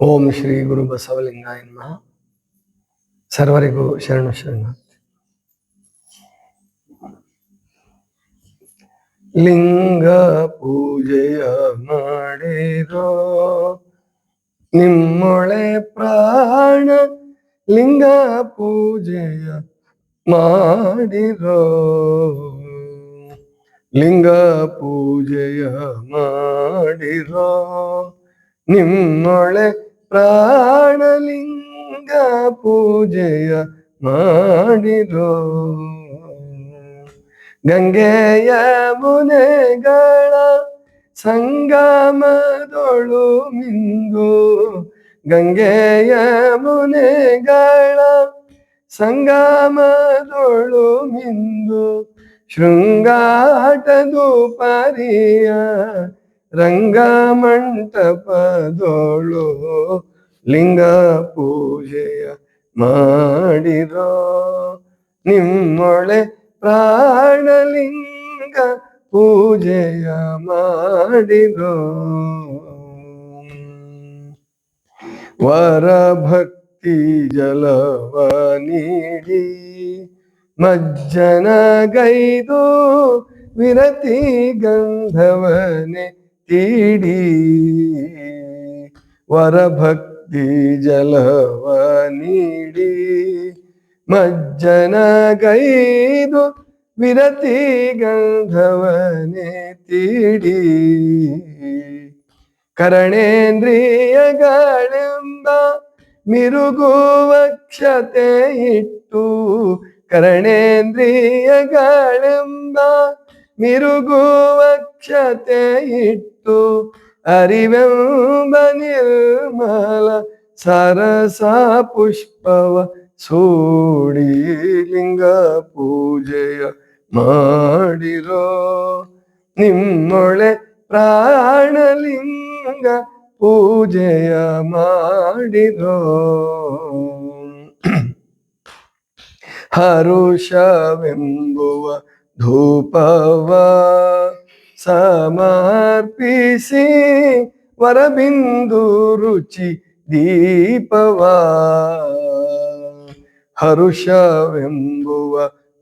ಓಂ ಶ್ರೀ ಗುರು ಬಸವಲಿಂಗಾಯ ನಮಃ ಸರ್ವರಿಗೂ ಶರಣು ಶರಣ. ಲಿಂಗ ಪೂಜೆಯ ಮಾಡಿರೋ ನಿಮ್ಮೊಳೆ ಪ್ರಾಣ ಲಿಂಗ ಪೂಜೆಯ ಮಾಡಿರೋ. ಲಿಂಗ ಪೂಜೆಯ ಮಾಡಿರೋ ನಿಮ್ಮೊಳೆ ಪ್ರಾಣಲಿಂಗ ಪೂಜೆಯ ಮಾಡಿರೋ. ಗಂಗೆಯ ಮುನೆಗಳ ಸಂಗಮದೊಳು ಮಿಂದು. ಗಂಗೆಯ ಮುನೆಗಳ ಸಂಗಮದೊಳು ಮಿಂದು. ಶೃಂಗಾಟದು ಪರಿಯ ರಂಗಮಂಟಪದೋಳು ಲಿಂಗ ಪೂಜೆಯ ಮಾಡಿರೋ. ನಿಮ್ಮೊಳೆ ಪ್ರಾಣಲಿಂಗ ಪೂಜೆಯ ಮಾಡಿರೋ. ವರಭಕ್ತಿ ಜಲವ ನೀಡಿ ಮಜ್ಜನ ಗೈದು ವಿರತಿ ಗಂಧವನೆ ತೀಡಿ ವರಭಕ್ತಿ ಜಲವ ನೀಡಿ ಮಜ್ಜನಗೈದು ವಿರತಿ ಗಂಧವನೆ ತೀಡಿ ಕರಣೇಂದ್ರಿಯಗಳೆಂಬ ಮಿರುಗುವಕ್ಷತೆ ಇಟ್ಟು ಕರಣೇಂದ್ರಿಯಗಳೆಂಬ ಮಿರುಗುವಕ್ಷತೆ ಇಟ್ಟು ಅರಿವೆಂಬ ನಿರ್ಮಲ ಸರಸ ಪುಷ್ಪವ ಸೂಡಿ ಲಿಂಗ ಪೂಜೆಯ ಮಾಡಿರೋ. ನಿಮ್ಮೊಳೆ ಪ್ರಾಣಲಿಂಗ ಪೂಜೆಯ ಮಾಡಿರೋ. ಹರುಷವೆಂಬುವ ಧೂಪವ ಸಮರ್ಪಿಸಿ ವರಬಿಂದು ರುಚಿ ದೀಪವ ಹರುಷವೆಂಬುವ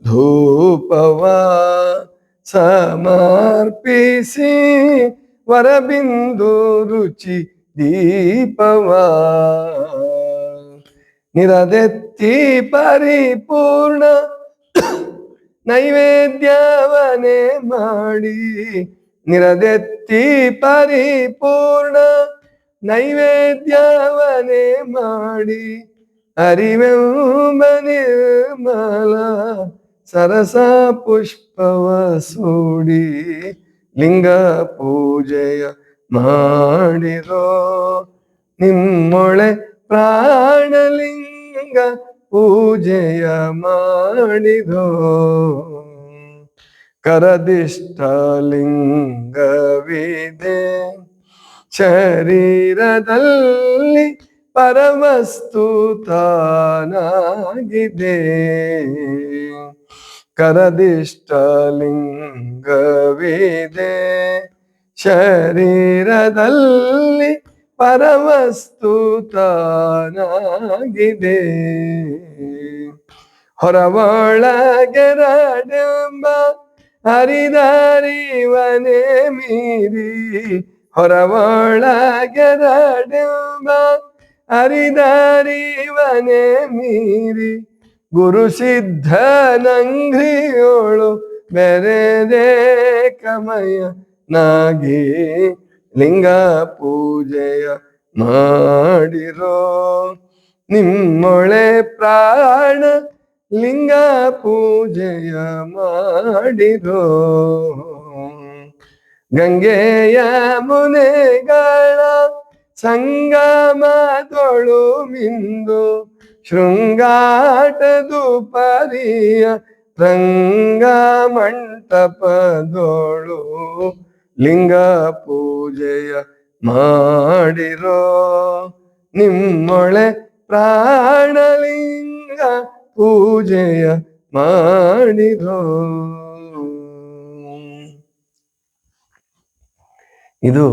ಧೂಪವ ಸಮರ್ಪಿಸಿ ವರಬಿಂದು ರುಚಿ ದೀಪವ ನಿರದೆತ್ತಿ ಪರಿಪೂರ್ಣ ನೈವೇದ್ಯವನೇ ಮಾಡಿ ನಿರದೆತ್ತಿ ಪರಿಪೂರ್ಣ ನೈವೇದ್ಯವನೇ ಮಾಡಿ ಅರಿವೆಂಬ ನಿರ್ಮಲ ಸರಸ ಪುಷ್ಪವ ಸೂಡಿ ಲಿಂಗ ಪೂಜೆಯ ಮಾಡಿರೋ ನಿಮ್ಮೊಳೆ ಪ್ರಾಣಲಿಂಗ ಪೂಜೆಯ ಮಾಡಿರೋ ಕರದಿಷ್ಟಲಿಂಗವಿದೆ ಶರೀರದಲ್ಲಿ ಪರವಸ್ತು ತಾನಾಗಿದೆ ಕರದಿಷ್ಟಲಿಂಗವಿದೆ ಶರೀರದಲ್ಲಿ ಪರವಸ್ತು ತಾನಾಗಿದೆ ಹೊರವೊಳಗೆರಡೆಂಬ ಹರಿದಾರಿವನೇ ಮೀರಿ ಹೊರವೊಳಗೆರಡೆಂಬ ಹರಿದಾರಿವನೇ ಮೀರಿ ಗುರು ಸಿದ್ಧನಂಗ್ರಿಯೋಳು ಬೆರೆದೆ ಕಮಯ ನಾಗಿ ಲಿಂಗ ಪೂಜೆಯ ಮಾಡಿರೋ ನಿಮ್ಮೊಳೆ ಪ್ರಾಣ ಲಿಂಗ ಪೂಜೆಯ ಮಾಡಿರೋ ಗಂಗೆಯ ಮುನೆಗಳ ಸಂಗಮದೊಳು ಮಿಂದು ಶೃಂಗಾಟದು ಪರಿಯ ರಂಗ ಮಂಟಪದೋಳು ಲಿಂಗ ಪೂಜೆಯ ಮಾಡಿರೋ ನಿಮ್ಮೊಳೆ ಪ್ರಾಣಲಿಂಗ ಪೂಜೆಯ ಮಾಡಿರೋ. ಇದು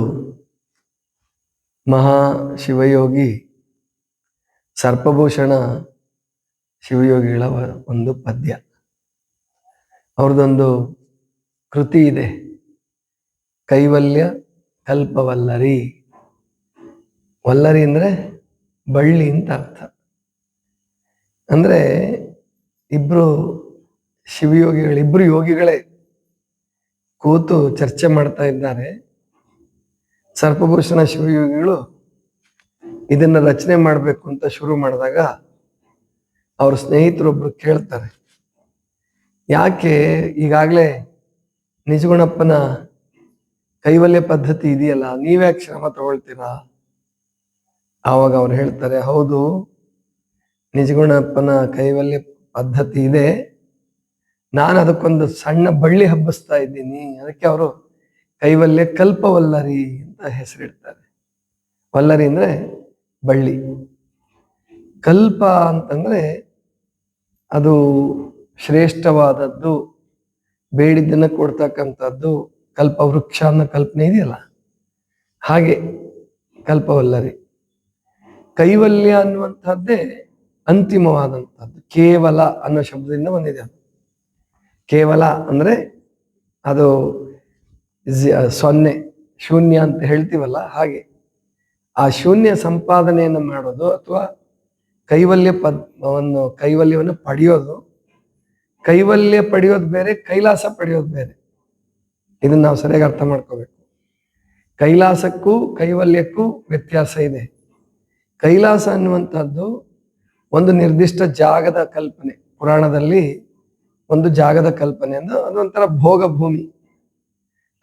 ಮಹಾ ಶಿವಯೋಗಿ ಸರ್ಪಭೂಷಣ ಶಿವಯೋಗಿಗಳ ಒಂದು ಪದ್ಯ. ಅವ್ರದ್ದೊಂದು ಕೃತಿ ಇದೆ. ಕೈವಲ್ಯ ಕಲ್ಪವಲ್ಲರಿ. ವಲ್ಲರಿ ಅಂದ್ರೆ ಬಳ್ಳಿ ಅಂತ ಅರ್ಥ. ಅಂದ್ರೆ ಇಬ್ಬರು ಶಿವಯೋಗಿಗಳು ಇಬ್ಬರು ಯೋಗಿಗಳೇ ಕೂತು ಚರ್ಚೆ ಮಾಡ್ತಾ ಇದ್ದಾರೆ. ಸರ್ಪಭೂಷಣ ಶಿವಯೋಗಿಗಳು ಇದನ್ನ ರಚನೆ ಮಾಡಬೇಕು ಅಂತ ಶುರು ಮಾಡಿದಾಗ ಅವ್ರ ಸ್ನೇಹಿತರೊಬ್ರು ಕೇಳ್ತಾರೆ, ಯಾಕೆ ಈಗಾಗಲೇ ನಿಜಗುಣಪ್ಪನ ಕೈವಲ್ಯ ಪದ್ಧತಿ ಇದೆಯಲ್ಲ ನೀವ್ಯಾಕೆ ಶ್ರಮ ತಗೊಳ್ತೀರಾ? ಆವಾಗ ಅವ್ರು ಹೇಳ್ತಾರೆ, ಹೌದು, ನಿಜಗುಣಪ್ಪನ ಕೈವಲ್ಯ ಪದ್ಧತಿ ಇದೆ. ನಾನು ಅದಕ್ಕೊಂದು ಸಣ್ಣ ಬಳ್ಳಿ ಹಬ್ಬಿಸ್ತಾ ಇದ್ದೀನಿ. ಅದಕ್ಕೆ ಅವರು ಕೈವಲ್ಯ ಕಲ್ಪವಲ್ಲರಿ ಅಂತ ಹೆಸರಿಡ್ತಾರೆ. ವಲ್ಲರಿ ಅಂದ್ರೆ ಬಳ್ಳಿ. ಕಲ್ಪ ಅಂತಂದ್ರೆ ಅದು ಶ್ರೇಷ್ಠವಾದದ್ದು, ಬೇಡಿದ್ದನ್ನು ಕೊಡ್ತಕ್ಕಂಥದ್ದು ಕಲ್ಪವೃಕ್ಷ ಅನ್ನೋ ಕಲ್ಪನೆ ಇದೆಯಲ್ಲ? ಹಾಗೆ ಕಲ್ಪವಲ್ಲರಿ. ಕೈವಲ್ಯ ಅನ್ನುವಂಥದ್ದೇ ಅಂತಿಮವಾದಂಥದ್ದು. ಕೇವಲ ಅನ್ನೋ ಶಬ್ದದಿಂದ ಬಂದಿದೆ ಅದು. ಕೇವಲ ಅಂದ್ರೆ ಅದು ಸೊನ್ನೆ, ಶೂನ್ಯ ಅಂತ ಹೇಳ್ತೀವಲ್ಲ ಹಾಗೆ. ಆ ಶೂನ್ಯ ಸಂಪಾದನೆಯನ್ನು ಮಾಡೋದು ಅಥವಾ ಕೈವಲ್ಯ ಒಂದು ಕೈವಲ್ಯವನ್ನು ಪಡೆಯೋದು, ಕೈವಲ್ಯ ಪಡೆಯೋದು ಬೇರೆ, ಕೈಲಾಸ ಪಡೆಯೋದು ಬೇರೆ. ಇದನ್ನ ನಾವು ಸರಿಯಾಗಿ ಅರ್ಥ ಮಾಡ್ಕೋಬೇಕು. ಕೈಲಾಸಕ್ಕೂ ಕೈವಲ್ಯಕ್ಕೂ ವ್ಯತ್ಯಾಸ ಇದೆ. ಕೈಲಾಸ ಅನ್ನುವಂಥದ್ದು ಒಂದು ನಿರ್ದಿಷ್ಟ ಜಾಗದ ಕಲ್ಪನೆ. ಪುರಾಣದಲ್ಲಿ ಒಂದು ಜಾಗದ ಕಲ್ಪನೆ ಅಂದ್ರೆ ಅದೊಂಥರ ಭೋಗ ಭೂಮಿ.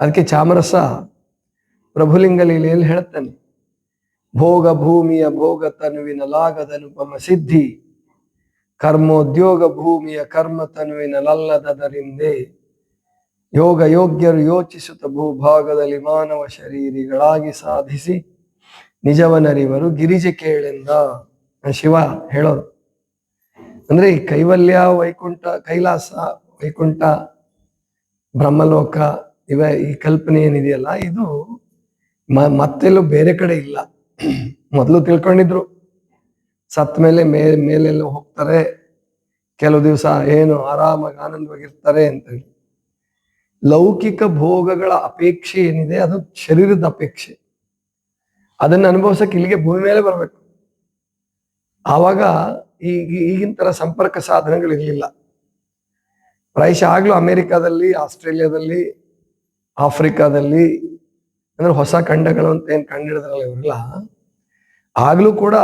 ಅದಕ್ಕೆ ಚಾಮರಸ ಪ್ರಭುಲಿಂಗ ಲೀಲೆಯಲ್ಲಿ ಹೇಳ್ತಾನೆ? ಭೋಗ ಭೂಮಿಯ ಭೋಗ ತನುವಿನ ಲಾಗದನುಪಮ ಸಿದ್ಧಿ. ಕರ್ಮೋದ್ಯೋಗ ಭೂಮಿಯ ಕರ್ಮ ತನುವಿನ ಲಲ್ಲದರಿಂದೆ ಯೋಗ ಯೋಗ್ಯರು ಯೋಚಿಸುತ್ತ ಭೂಭಾಗದಲ್ಲಿ ಮಾನವ ಶರೀರಿಗಳಾಗಿ ಸಾಧಿಸಿ ನಿಜವನರಿವರು ಗಿರಿಜೆ ಕೇಳೆಂದ. ಶಿವ ಹೇಳೋದು. ಅಂದ್ರೆ ಕೈವಲ್ಯ, ವೈಕುಂಠ, ಕೈಲಾಸ, ವೈಕುಂಠ, ಬ್ರಹ್ಮಲೋಕ ಇವ ಈ ಕಲ್ಪನೆ ಏನಿದೆಯಲ್ಲ, ಇದು ಮತ್ತೆಲ್ಲೂ ಬೇರೆ ಕಡೆ ಇಲ್ಲ. ಮೊದಲು ತಿಳ್ಕೊಂಡಿದ್ರು. ಸತ್ ಮೇಲೆ ಮೇಲೆಲ್ಲ ಹೋಗ್ತಾರೆ. ಕೆಲವು ದಿವಸ ಏನು ಆರಾಮಾಗಿ ಆನಂದವಾಗಿರ್ತಾರೆ ಅಂತ ಹೇಳಿ. ಲೌಕಿಕ ಭೋಗಗಳ ಅಪೇಕ್ಷೆ ಏನಿದೆ ಅದು ಶರೀರದ ಅಪೇಕ್ಷೆ. ಅದನ್ನ ಅನುಭವಿಸಕ್ಕೆ ಇಲ್ಲಿಗೆ ಭೂಮಿ ಮೇಲೆ ಬರಬೇಕು. ಆವಾಗ ಈಗ ಈಗಿನ ತರ ಸಂಪರ್ಕ ಸಾಧನಗಳು ಇರಲಿಲ್ಲ. ಪ್ರಾಯಶಃ ಆಗ್ಲೂ ಅಮೆರಿಕಾದಲ್ಲಿ, ಆಸ್ಟ್ರೇಲಿಯಾದಲ್ಲಿ, ಆಫ್ರಿಕಾದಲ್ಲಿ, ಅಂದ್ರೆ ಹೊಸ ಖಂಡಗಳು ಅಂತ ಏನ್ ಕಂಡಿಡಿದ್ರಲ್ಲ ಇವರೆಲ್ಲ, ಆಗ್ಲೂ ಕೂಡ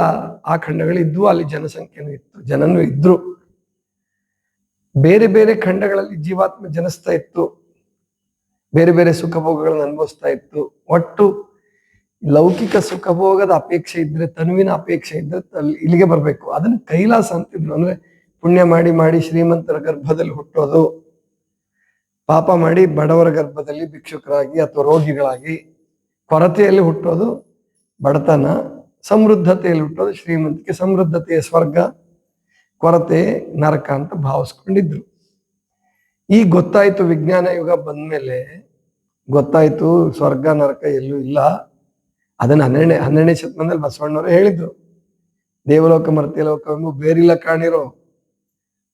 ಆ ಖಂಡಗಳು ಇದ್ವು, ಅಲ್ಲಿ ಜನಸಂಖ್ಯೆನೂ ಇತ್ತು, ಜನನೂ ಇದ್ರು. ಬೇರೆ ಬೇರೆ ಖಂಡಗಳಲ್ಲಿ ಜೀವಾತ್ಮ ಜನಿಸ್ತಾ ಇತ್ತು. ಬೇರೆ ಬೇರೆ ಸುಖಭೋಗಗಳನ್ನು ಅನುಭವಿಸ್ತಾ ಇತ್ತು. ಒಟ್ಟು ಲೌಕಿಕ ಸುಖಭೋಗದ ಅಪೇಕ್ಷೆ ಇದ್ರೆ, ತನುವಿನ ಅಪೇಕ್ಷೆ ಇದ್ರೆ ಅಲ್ಲಿ- ಇಲ್ಲಿಗೆ ಬರಬೇಕು. ಅದನ್ನ ಕೈಲಾಸ ಅಂತಿದ್ರು. ಅಂದ್ರೆ ಪುಣ್ಯ ಮಾಡಿ ಮಾಡಿ ಶ್ರೀಮಂತರ ಗರ್ಭದಲ್ಲಿ ಹುಟ್ಟೋದು, ಪಾಪ ಮಾಡಿ ಬಡವರ ಗರ್ಭದಲ್ಲಿ ಭಿಕ್ಷುಕರಾಗಿ ಅಥವಾ ರೋಗಿಗಳಾಗಿ ಕೊರತೆಯಲ್ಲಿ ಹುಟ್ಟೋದು, ಬಡತನ, ಸಮೃದ್ಧತೆಯಲ್ಲಿ ಹುಟ್ಟೋದು, ಶ್ರೀಮಂತಿಕೆ ಸಮೃದ್ಧತೆಯ ಸ್ವರ್ಗ, ಕೊರತೆ, ನರಕ ಅಂತ ಭಾವಿಸ್ಕೊಂಡಿದ್ರು. ಈ ಗೊತ್ತಾಯ್ತು ವಿಜ್ಞಾನ ಯುಗ ಬಂದ್ಮೇಲೆ ಗೊತ್ತಾಯ್ತು, ಸ್ವರ್ಗ, ನರಕ ಎಲ್ಲೂ ಇಲ್ಲ. ಅದನ್ನ ಹನ್ನೆರಡನೇ ಹನ್ನೆರಡನೇ ಶತಮಾನದಲ್ಲಿ ಬಸವಣ್ಣವರು ಹೇಳಿದ್ರು. ದೇವಲೋಕ ಮರ್ತ್ಯಲೋಕವೆಂಬ ಬೇರಿಲ್ಲ ಕಾಣಿರೋ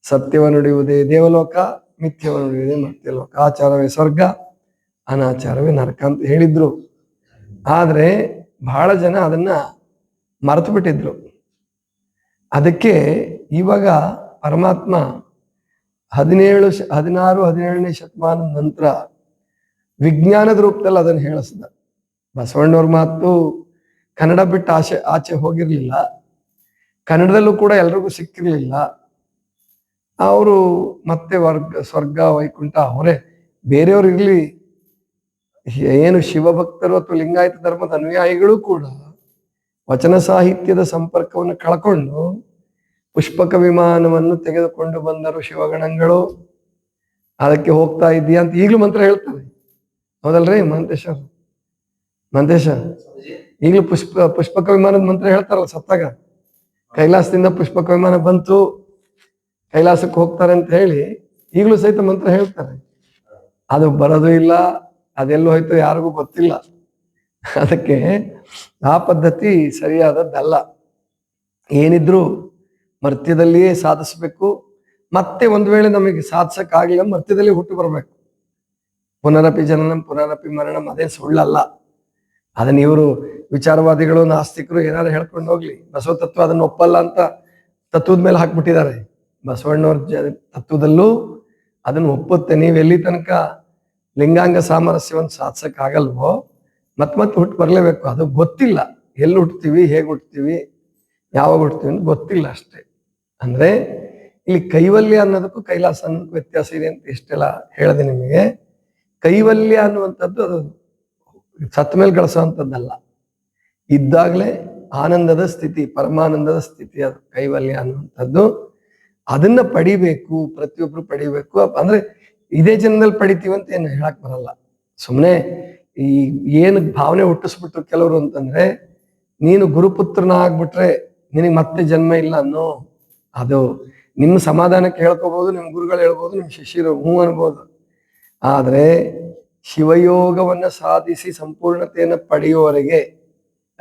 ಸತ್ಯವ ನುಡಿಯುವುದೇ ದೇವಲೋಕ ಮಿಥ್ಯವ ನುಡಿಯುವುದೇ ಮರ್ತ್ಯಲೋಕ ಆಚಾರವೇ ಸ್ವರ್ಗ, ಅನಾಚಾರವೇ ನರಕ ಅಂತ ಹೇಳಿದ್ರು. ಆದರೆ ಬಹಳ ಜನ ಅದನ್ನ ಮರೆತು ಬಿಟ್ಟಿದ್ರು. ಅದಕ್ಕೆ ಇವಾಗ ಪರಮಾತ್ಮ ಹದಿನೇಳು ಹದಿನಾರು, ಹದಿನೇಳನೇ ಶತಮಾನದ ನಂತರ ವಿಜ್ಞಾನದ ರೂಪದಲ್ಲಿ ಅದನ್ನು ಹೇಳಿಸ್ದ. ಬಸವಣ್ಣವ್ರ ಮಾತು ಕನ್ನಡ ಬಿಟ್ಟು ಆಚೆ ಆಚೆ ಹೋಗಿರಲಿಲ್ಲ. ಕನ್ನಡದಲ್ಲೂ ಕೂಡ ಎಲ್ರಿಗೂ ಸಿಕ್ಕಿರಲಿಲ್ಲ. ಅವರು ಮತ್ತೆ ವರ್ಗ, ಸ್ವರ್ಗ, ವೈಕುಂಠ ಅವರೇ, ಬೇರೆಯವ್ರು ಇರ್ಲಿ. ಏನು ಶಿವಭಕ್ತರು ಅಥವಾ ಲಿಂಗಾಯತ ಧರ್ಮದ ಅನುಯಾಯಿಗಳು ಕೂಡ ವಚನ ಸಾಹಿತ್ಯದ ಸಂಪರ್ಕವನ್ನು ಕಳ್ಕೊಂಡು ಪುಷ್ಪಕ ವಿಮಾನವನ್ನು ತೆಗೆದುಕೊಂಡು ಬಂದರು ಶಿವಗಣಗಳು. ಅದಕ್ಕೆ ಹೋಗ್ತಾ ಇದೆಯಾ ಅಂತ ಈಗಲೂ ಮಂತ್ರ ಹೇಳ್ತಾರೆ. ಹೌದಲ್ರಿ? ಮಂತೇಶ ಮಂತೇಶ ಈಗಲೂ ಪುಷ್ಪ ಪುಷ್ಪಕ ವಿಮಾನದ ಮಂತ್ರ ಹೇಳ್ತಾರಲ್ಲ ಸತ್ತಾಗ? ಕೈಲಾಸದಿಂದ ಪುಷ್ಪಕ ವಿಮಾನ ಬಂತು, ಕೈಲಾಸಕ್ಕೆ ಹೋಗ್ತಾರೆ ಅಂತ ಹೇಳಿ ಈಗಲೂ ಸಹಿತ ಮಂತ್ರ ಹೇಳ್ತಾರೆ. ಅದು ಬರೋದು ಇಲ್ಲ, ಅದೆಲ್ಲೂ ಹೋಯ್ತು ಯಾರಿಗೂ ಗೊತ್ತಿಲ್ಲ. ಅದಕ್ಕೆ ಆ ಪದ್ಧತಿ ಸರಿಯಾದದ್ದಲ್ಲ. ಏನಿದ್ರು ಮರ್ತ್ಯದಲ್ಲಿಯೇ ಸಾಧಿಸ್ಬೇಕು. ಮತ್ತೆ ಒಂದು ವೇಳೆ ನಮಗೆ ಸಾಧಿಸಕ್ಕಾಗಲಿಲ್ಲ ಮರ್ತ್ಯದಲ್ಲಿ ಹುಟ್ಟು ಬರಬೇಕು. ಪುನರಪಿ ಜನನಂ, ಪುನರಪಿ ಮರಣಂ, ಅದೇ ಸುಳ್ಳಲ್ಲ. ಅದನ್ನ ಇವರು ವಿಚಾರವಾದಿಗಳು, ನಾಸ್ತಿಕರು ಏನಾದ್ರು ಹೇಳ್ಕೊಂಡು ಹೋಗ್ಲಿ. ಬಸವ ತತ್ವ ಅದನ್ನ ಒಪ್ಪಲ್ಲ ಅಂತ ತತ್ವದ ಮೇಲೆ ಹಾಕ್ಬಿಟ್ಟಿದ್ದಾರೆ. ಬಸವಣ್ಣವ್ರ ಜ, ತತ್ವದಲ್ಲೂ ಅದನ್ನ ಒಪ್ಪುತ್ತೆ. ನೀವು ಎಲ್ಲಿ ತನಕ ಲಿಂಗಾಂಗ ಸಾಮರಸ್ಯವನ್ನು ಸಾಧಿಸಕ್ ಆಗಲ್ವೋ ಮತ್ ಮತ್ತೆ ಹುಟ್ಟು ಬರಲೇಬೇಕು. ಅದು ಗೊತ್ತಿಲ್ಲ. ಎಲ್ಲಿ ಹುಟ್ತೀವಿ, ಹೇಗೆ ಹುಟ್ತೀವಿ, ಯಾವಾಗ ಹುಟ್ತೀವಿ ಅಂತ ಗೊತ್ತಿಲ್ಲ ಅಷ್ಟೇ. ಅಂದ್ರೆ ಇಲ್ಲಿ ಕೈವಲ್ಯ ಅನ್ನೋದಕ್ಕೂ ಕೈಲಾಸ ಅನ್ನೋದಕ್ಕೂ ವ್ಯತ್ಯಾಸ ಇದೆ ಅಂತ ಇಷ್ಟೆಲ್ಲ ಹೇಳಿದೆ ನಿಮಗೆ. ಕೈವಲ್ಯ ಅನ್ನುವಂಥದ್ದು ಅದು ಸತ್ ಮೇಲೆ ಗಳಿಸುವಂಥದ್ದಲ್ಲ. ಇದ್ದಾಗಲೇ ಆನಂದದ ಸ್ಥಿತಿ, ಪರಮಾನಂದದ ಸ್ಥಿತಿ ಅದು ಕೈವಲ್ಯ ಅನ್ನುವಂಥದ್ದು. ಅದನ್ನ ಪಡಿಬೇಕು, ಪ್ರತಿಯೊಬ್ರು ಪಡಿಬೇಕು. ಅಂದ್ರೆ ಇದೇ ಜನ್ಮದಲ್ಲಿ ಪಡಿತೀವಿ ಅಂತ ಏನು ಹೇಳಕ್ ಬರಲ್ಲ. ಸುಮ್ಮನೆ ಈ ಏನು ಭಾವನೆ ಹುಟ್ಟಿಸ್ಬಿಟ್ರು ಕೆಲವರು ಅಂತಂದ್ರೆ, ನೀನು ಗುರುಪುತ್ರನ ಆಗ್ಬಿಟ್ರೆ ನಿನಗೆ ಮತ್ತೆ ಜನ್ಮ ಇಲ್ಲ ಅನ್ನೋ ಅದು. ನಿಮ್ಮ ಸಮಾಧಾನಕ್ಕೆ ಹೇಳ್ಕೋಬಹುದು ನಿಮ್ಮ ಗುರುಗಳು ಹೇಳ್ಬೋದು, ನಿಮ್ಮ ಶಿಷ್ಯರು ಹ್ಞೂ ಅನ್ಬೋದು. ಆದ್ರೆ ಶಿವಯೋಗವನ್ನು ಸಾಧಿಸಿ ಸಂಪೂರ್ಣತೆಯನ್ನು ಪಡೆಯುವವರೆಗೆ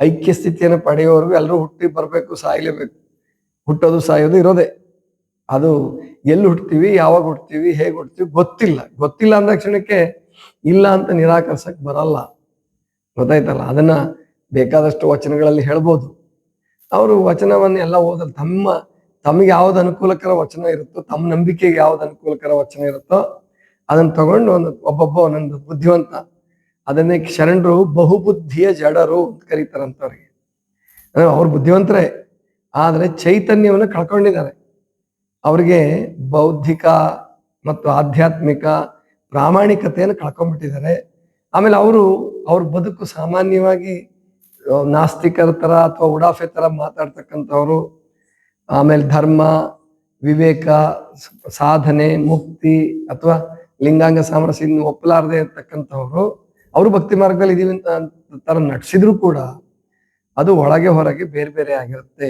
ಐಕ್ಯ ಸ್ಥಿತಿಯನ್ನು ಪಡೆಯುವವರೆಗೂ ಎಲ್ಲರೂ ಹುಟ್ಟಿ ಬರಬೇಕು, ಸಾಯಲೇಬೇಕು. ಹುಟ್ಟೋದು ಸಾಯೋದು ಇರೋದೇ. ಅದು ಎಲ್ಲಿ ಹುಟ್ತೀವಿ, ಯಾವಾಗ ಹುಟ್ತೀವಿ, ಹೇಗೆ ಹುಡ್ತೀವಿ ಗೊತ್ತಿಲ್ಲ. ಗೊತ್ತಿಲ್ಲ ಅಂದ ಕ್ಷಣಕ್ಕೆ ಇಲ್ಲ ಅಂತ ನಿರಾಕರಿಸಕ್ಕೆ ಬರಲ್ಲ. ಗೊತ್ತಾಯ್ತಲ್ಲ? ಅದನ್ನ ಬೇಕಾದಷ್ಟು ವಚನಗಳಲ್ಲಿ ಹೇಳ್ಬೋದು. ಅವರು ವಚನವನ್ನು ಎಲ್ಲ ಓದಲ್ಲ. ತಮ್ಮ, ತಮಗೆ ಯಾವ್ದು ಅನುಕೂಲಕರ ವಚನ ಇರುತ್ತೋ, ತಮ್ಮ ನಂಬಿಕೆಗೆ ಯಾವ್ದು ಅನುಕೂಲಕರ ವಚನ ಇರುತ್ತೋ ಅದನ್ನ ತಗೊಂಡು ಒಂದು ಒಬ್ಬೊಬ್ಬ ಒಂದೊಂದು ಬುದ್ಧಿವಂತ, ಅದನ್ನೇ ಶರಣರು ಬಹುಬುದ್ಧಿಯ ಜಡರು ಅಂತ ಕರೀತಾರಂತವ್ರಿಗೆ. ಅಂದ್ರೆ ಅವ್ರು ಬುದ್ಧಿವಂತರೇ, ಆದರೆ ಚೈತನ್ಯವನ್ನು ಕಳ್ಕೊಂಡಿದ್ದಾರೆ. ಅವ್ರಿಗೆ ಬೌದ್ಧಿಕ ಮತ್ತು ಆಧ್ಯಾತ್ಮಿಕ ಪ್ರಾಮಾಣಿಕತೆಯನ್ನು ಕಳ್ಕೊಂಡ್ಬಿಟ್ಟಿದ್ದಾರೆ. ಆಮೇಲೆ ಅವರು, ಅವ್ರ ಬದುಕು ಸಾಮಾನ್ಯವಾಗಿ ನಾಸ್ತಿಕರ ತರ ಅಥವಾ ಉಡಾಫೆ ತರ ಮಾತಾಡ್ತಕ್ಕಂಥವ್ರು, ಆಮೇಲೆ ಧರ್ಮ, ವಿವೇಕ ಸಾಧನೆ, ಮುಕ್ತಿ ಅಥವಾ ಲಿಂಗಾಂಗ ಸಾಮರಸ್ಯ ಇನ್ನು ಒಪ್ಪಲಾರದೆ ಇರ್ತಕ್ಕಂಥವ್ರು, ಅವರು ಭಕ್ತಿ ಮಾರ್ಗದಲ್ಲಿ ಇದೀವಿ ಅಂತ ತರ ನಡ್ಸಿದ್ರು ಕೂಡ ಅದು ಒಳಗೆ ಹೊರಗೆ ಬೇರೆ ಬೇರೆ ಆಗಿರುತ್ತೆ.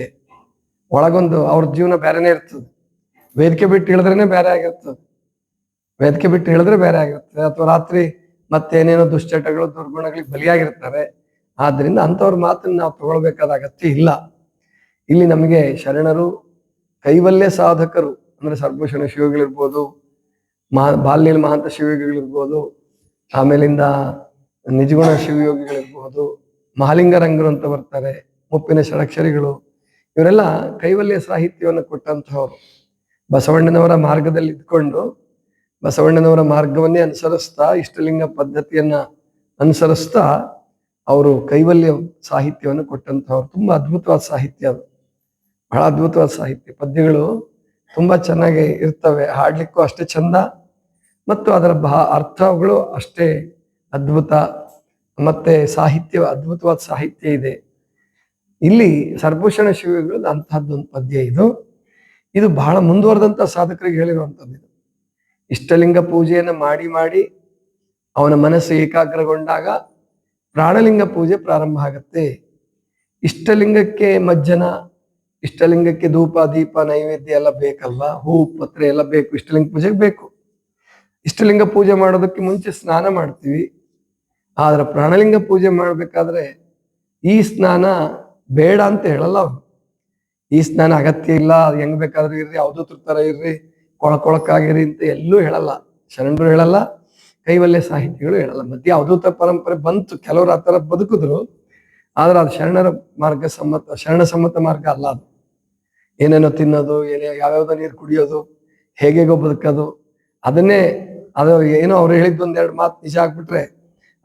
ಒಳಗೊಂದು ಅವ್ರ ಜೀವನ ಬೇರೆನೇ ಇರ್ತದೆ. ವೇದಿಕೆ ಬಿಟ್ಟು ಹೇಳಿದ್ರೇನೆ ಬೇರೆ ಆಗಿರ್ತದೆ. ವೇದಿಕೆ ಬಿಟ್ಟು ಹೇಳಿದ್ರೆ ಬೇರೆ ಆಗಿರ್ತದೆ. ಅಥವಾ ರಾತ್ರಿ ಮತ್ತೇನೇನೋ ದುಶ್ಚಟಗಳು, ದುರ್ಗುಣಗಳಿಗೆ ಬಲಿಯಾಗಿರ್ತಾರೆ. ಆದ್ರಿಂದ ಅಂಥವ್ರ ಮಾತನ್ನ ನಾವು ತಗೊಳ್ಬೇಕಾದ ಅಗತ್ಯ ಇಲ್ಲ. ಇಲ್ಲಿ ನಮಗೆ ಶರಣರು, ಕೈವಲ್ಯ ಸಾಧಕರು, ಅಂದ್ರೆ ಸರ್ವಶರಣ ಶಿವಗಳಿರ್ಬೋದು ಮಹಾ ಬಾಲ್ಯಲ್ ಮಹಾಂತ ಶಿವಯೋಗಿಗಳಿರ್ಬೋದು, ಆಮೇಲಿಂದ ನಿಜಗುಣ ಶಿವಯೋಗಿಗಳಿರ್ಬೋದು ಮಹಾಲಿಂಗರಂಗರು ಅಂತ ಬರ್ತಾರೆ, ಮುಪ್ಪಿನ ಷಡಕ್ಷರಿಗಳು, ಇವರೆಲ್ಲ ಕೈವಲ್ಯ ಸಾಹಿತ್ಯವನ್ನು ಕೊಟ್ಟಂತಹವರು. ಬಸವಣ್ಣನವರ ಮಾರ್ಗದಲ್ಲಿ ಇದ್ಕೊಂಡು ಬಸವಣ್ಣನವರ ಮಾರ್ಗವನ್ನೇ ಅನುಸರಿಸ್ತಾ ಇಷ್ಟಲಿಂಗ ಪದ್ಧತಿಯನ್ನ ಅನುಸರಿಸ್ತಾ ಅವರು ಕೈವಲ್ಯ ಸಾಹಿತ್ಯವನ್ನು ಕೊಟ್ಟಂತಹವ್ರು. ತುಂಬಾ ಅದ್ಭುತವಾದ ಸಾಹಿತ್ಯ ಅದು. ಬಹಳ ಅದ್ಭುತವಾದ ಸಾಹಿತ್ಯ. ಪದ್ಯಗಳು ತುಂಬಾ ಚೆನ್ನಾಗಿ ಇರ್ತವೆ. ಹಾಡ್ಲಿಕ್ಕೂ ಅಷ್ಟೇ ಚಂದ. ಮತ್ತು ಅದರ ಬಹಳ ಅರ್ಥಗಳು ಅಷ್ಟೇ ಅದ್ಭುತ. ಮತ್ತೆ ಸಾಹಿತ್ಯ, ಅದ್ಭುತವಾದ ಸಾಹಿತ್ಯ ಇದೆ. ಇಲ್ಲಿ ಸರ್ಭೂಷಣ ಶಿವಿಗಳು ಅಂತಹದ್ದೊಂದು ಪದ್ಯ ಇದು. ಇದು ಬಹಳ ಮುಂದುವರೆದಂತ ಸಾಧಕರಿಗೆ ಹೇಳಿರುವಂಥದ್ದು ಇದು. ಇಷ್ಟಲಿಂಗ ಪೂಜೆಯನ್ನು ಮಾಡಿ ಮಾಡಿ ಅವನ ಮನಸ್ಸು ಏಕಾಗ್ರಗೊಂಡಾಗ ಪ್ರಾಣಲಿಂಗ ಪೂಜೆ ಪ್ರಾರಂಭ ಆಗತ್ತೆ. ಇಷ್ಟಲಿಂಗಕ್ಕೆ ಮಜ್ಜನ ಇಷ್ಟಲಿಂಗಕ್ಕೆ ಧೂಪ, ದೀಪ, ನೈವೇದ್ಯ ಎಲ್ಲ ಬೇಕಲ್ಲ? ಹೂ ಪತ್ರೆ ಎಲ್ಲ ಬೇಕು. ಇಷ್ಟಲಿಂಗ ಪೂಜೆಗೆ ಬೇಕು. ಇಷ್ಟಲಿಂಗ ಪೂಜೆ ಮಾಡೋದಕ್ಕೆ ಮುಂಚೆ ಸ್ನಾನ ಮಾಡ್ತೀವಿ. ಆದ್ರೆ ಪ್ರಾಣಲಿಂಗ ಪೂಜೆ ಮಾಡ್ಬೇಕಾದ್ರೆ ಈ ಸ್ನಾನ ಬೇಡ ಅಂತ ಹೇಳಲ್ಲ ಅವ್ರು. ಈ ಸ್ನಾನ ಅಗತ್ಯ ಇಲ್ಲ. ಅದು ಹೆಂಗ್ ಬೇಕಾದ್ರೂ ಇರ್ರಿ, ಯಾವುದೋ ತರ ಇರ್ರಿ ಕೊಳ ಕೊಳಕಾಗಿರಿ ಅಂತ ಎಲ್ಲೂ ಹೇಳಲ್ಲ. ಶರಣರು ಹೇಳಲ್ಲ, ಕೈವಲ್ಯ ಸಾಹಿತಿಗಳು ಹೇಳಲ್ಲ. ಮತ್ತೆ ಅವಧೂತ ಪರಂಪರೆ ಬಂತು. ಕೆಲವರು ಆ ಬದುಕಿದ್ರು. ಆದ್ರೆ ಅದು ಶರಣರ ಮಾರ್ಗ ಸಮ್ಮತ, ಶರಣ ಸಮ್ಮತ ಮಾರ್ಗ ಅಲ್ಲ ಅದು. ಏನೇನೋ ತಿನ್ನೋದು, ಏನೇ ಯಾವ್ಯಾವ್ದೋ ನೀರು ಕುಡಿಯೋದು ಹೇಗೇಗೋ ಬದುಕೋದು, ಅದನ್ನೇ ಅದು ಏನೋ ಅವ್ರು ಹೇಳಿದ್ ಒಂದೆರಡು ಮಾತು ನಿಜ ಆಗ್ಬಿಟ್ರೆ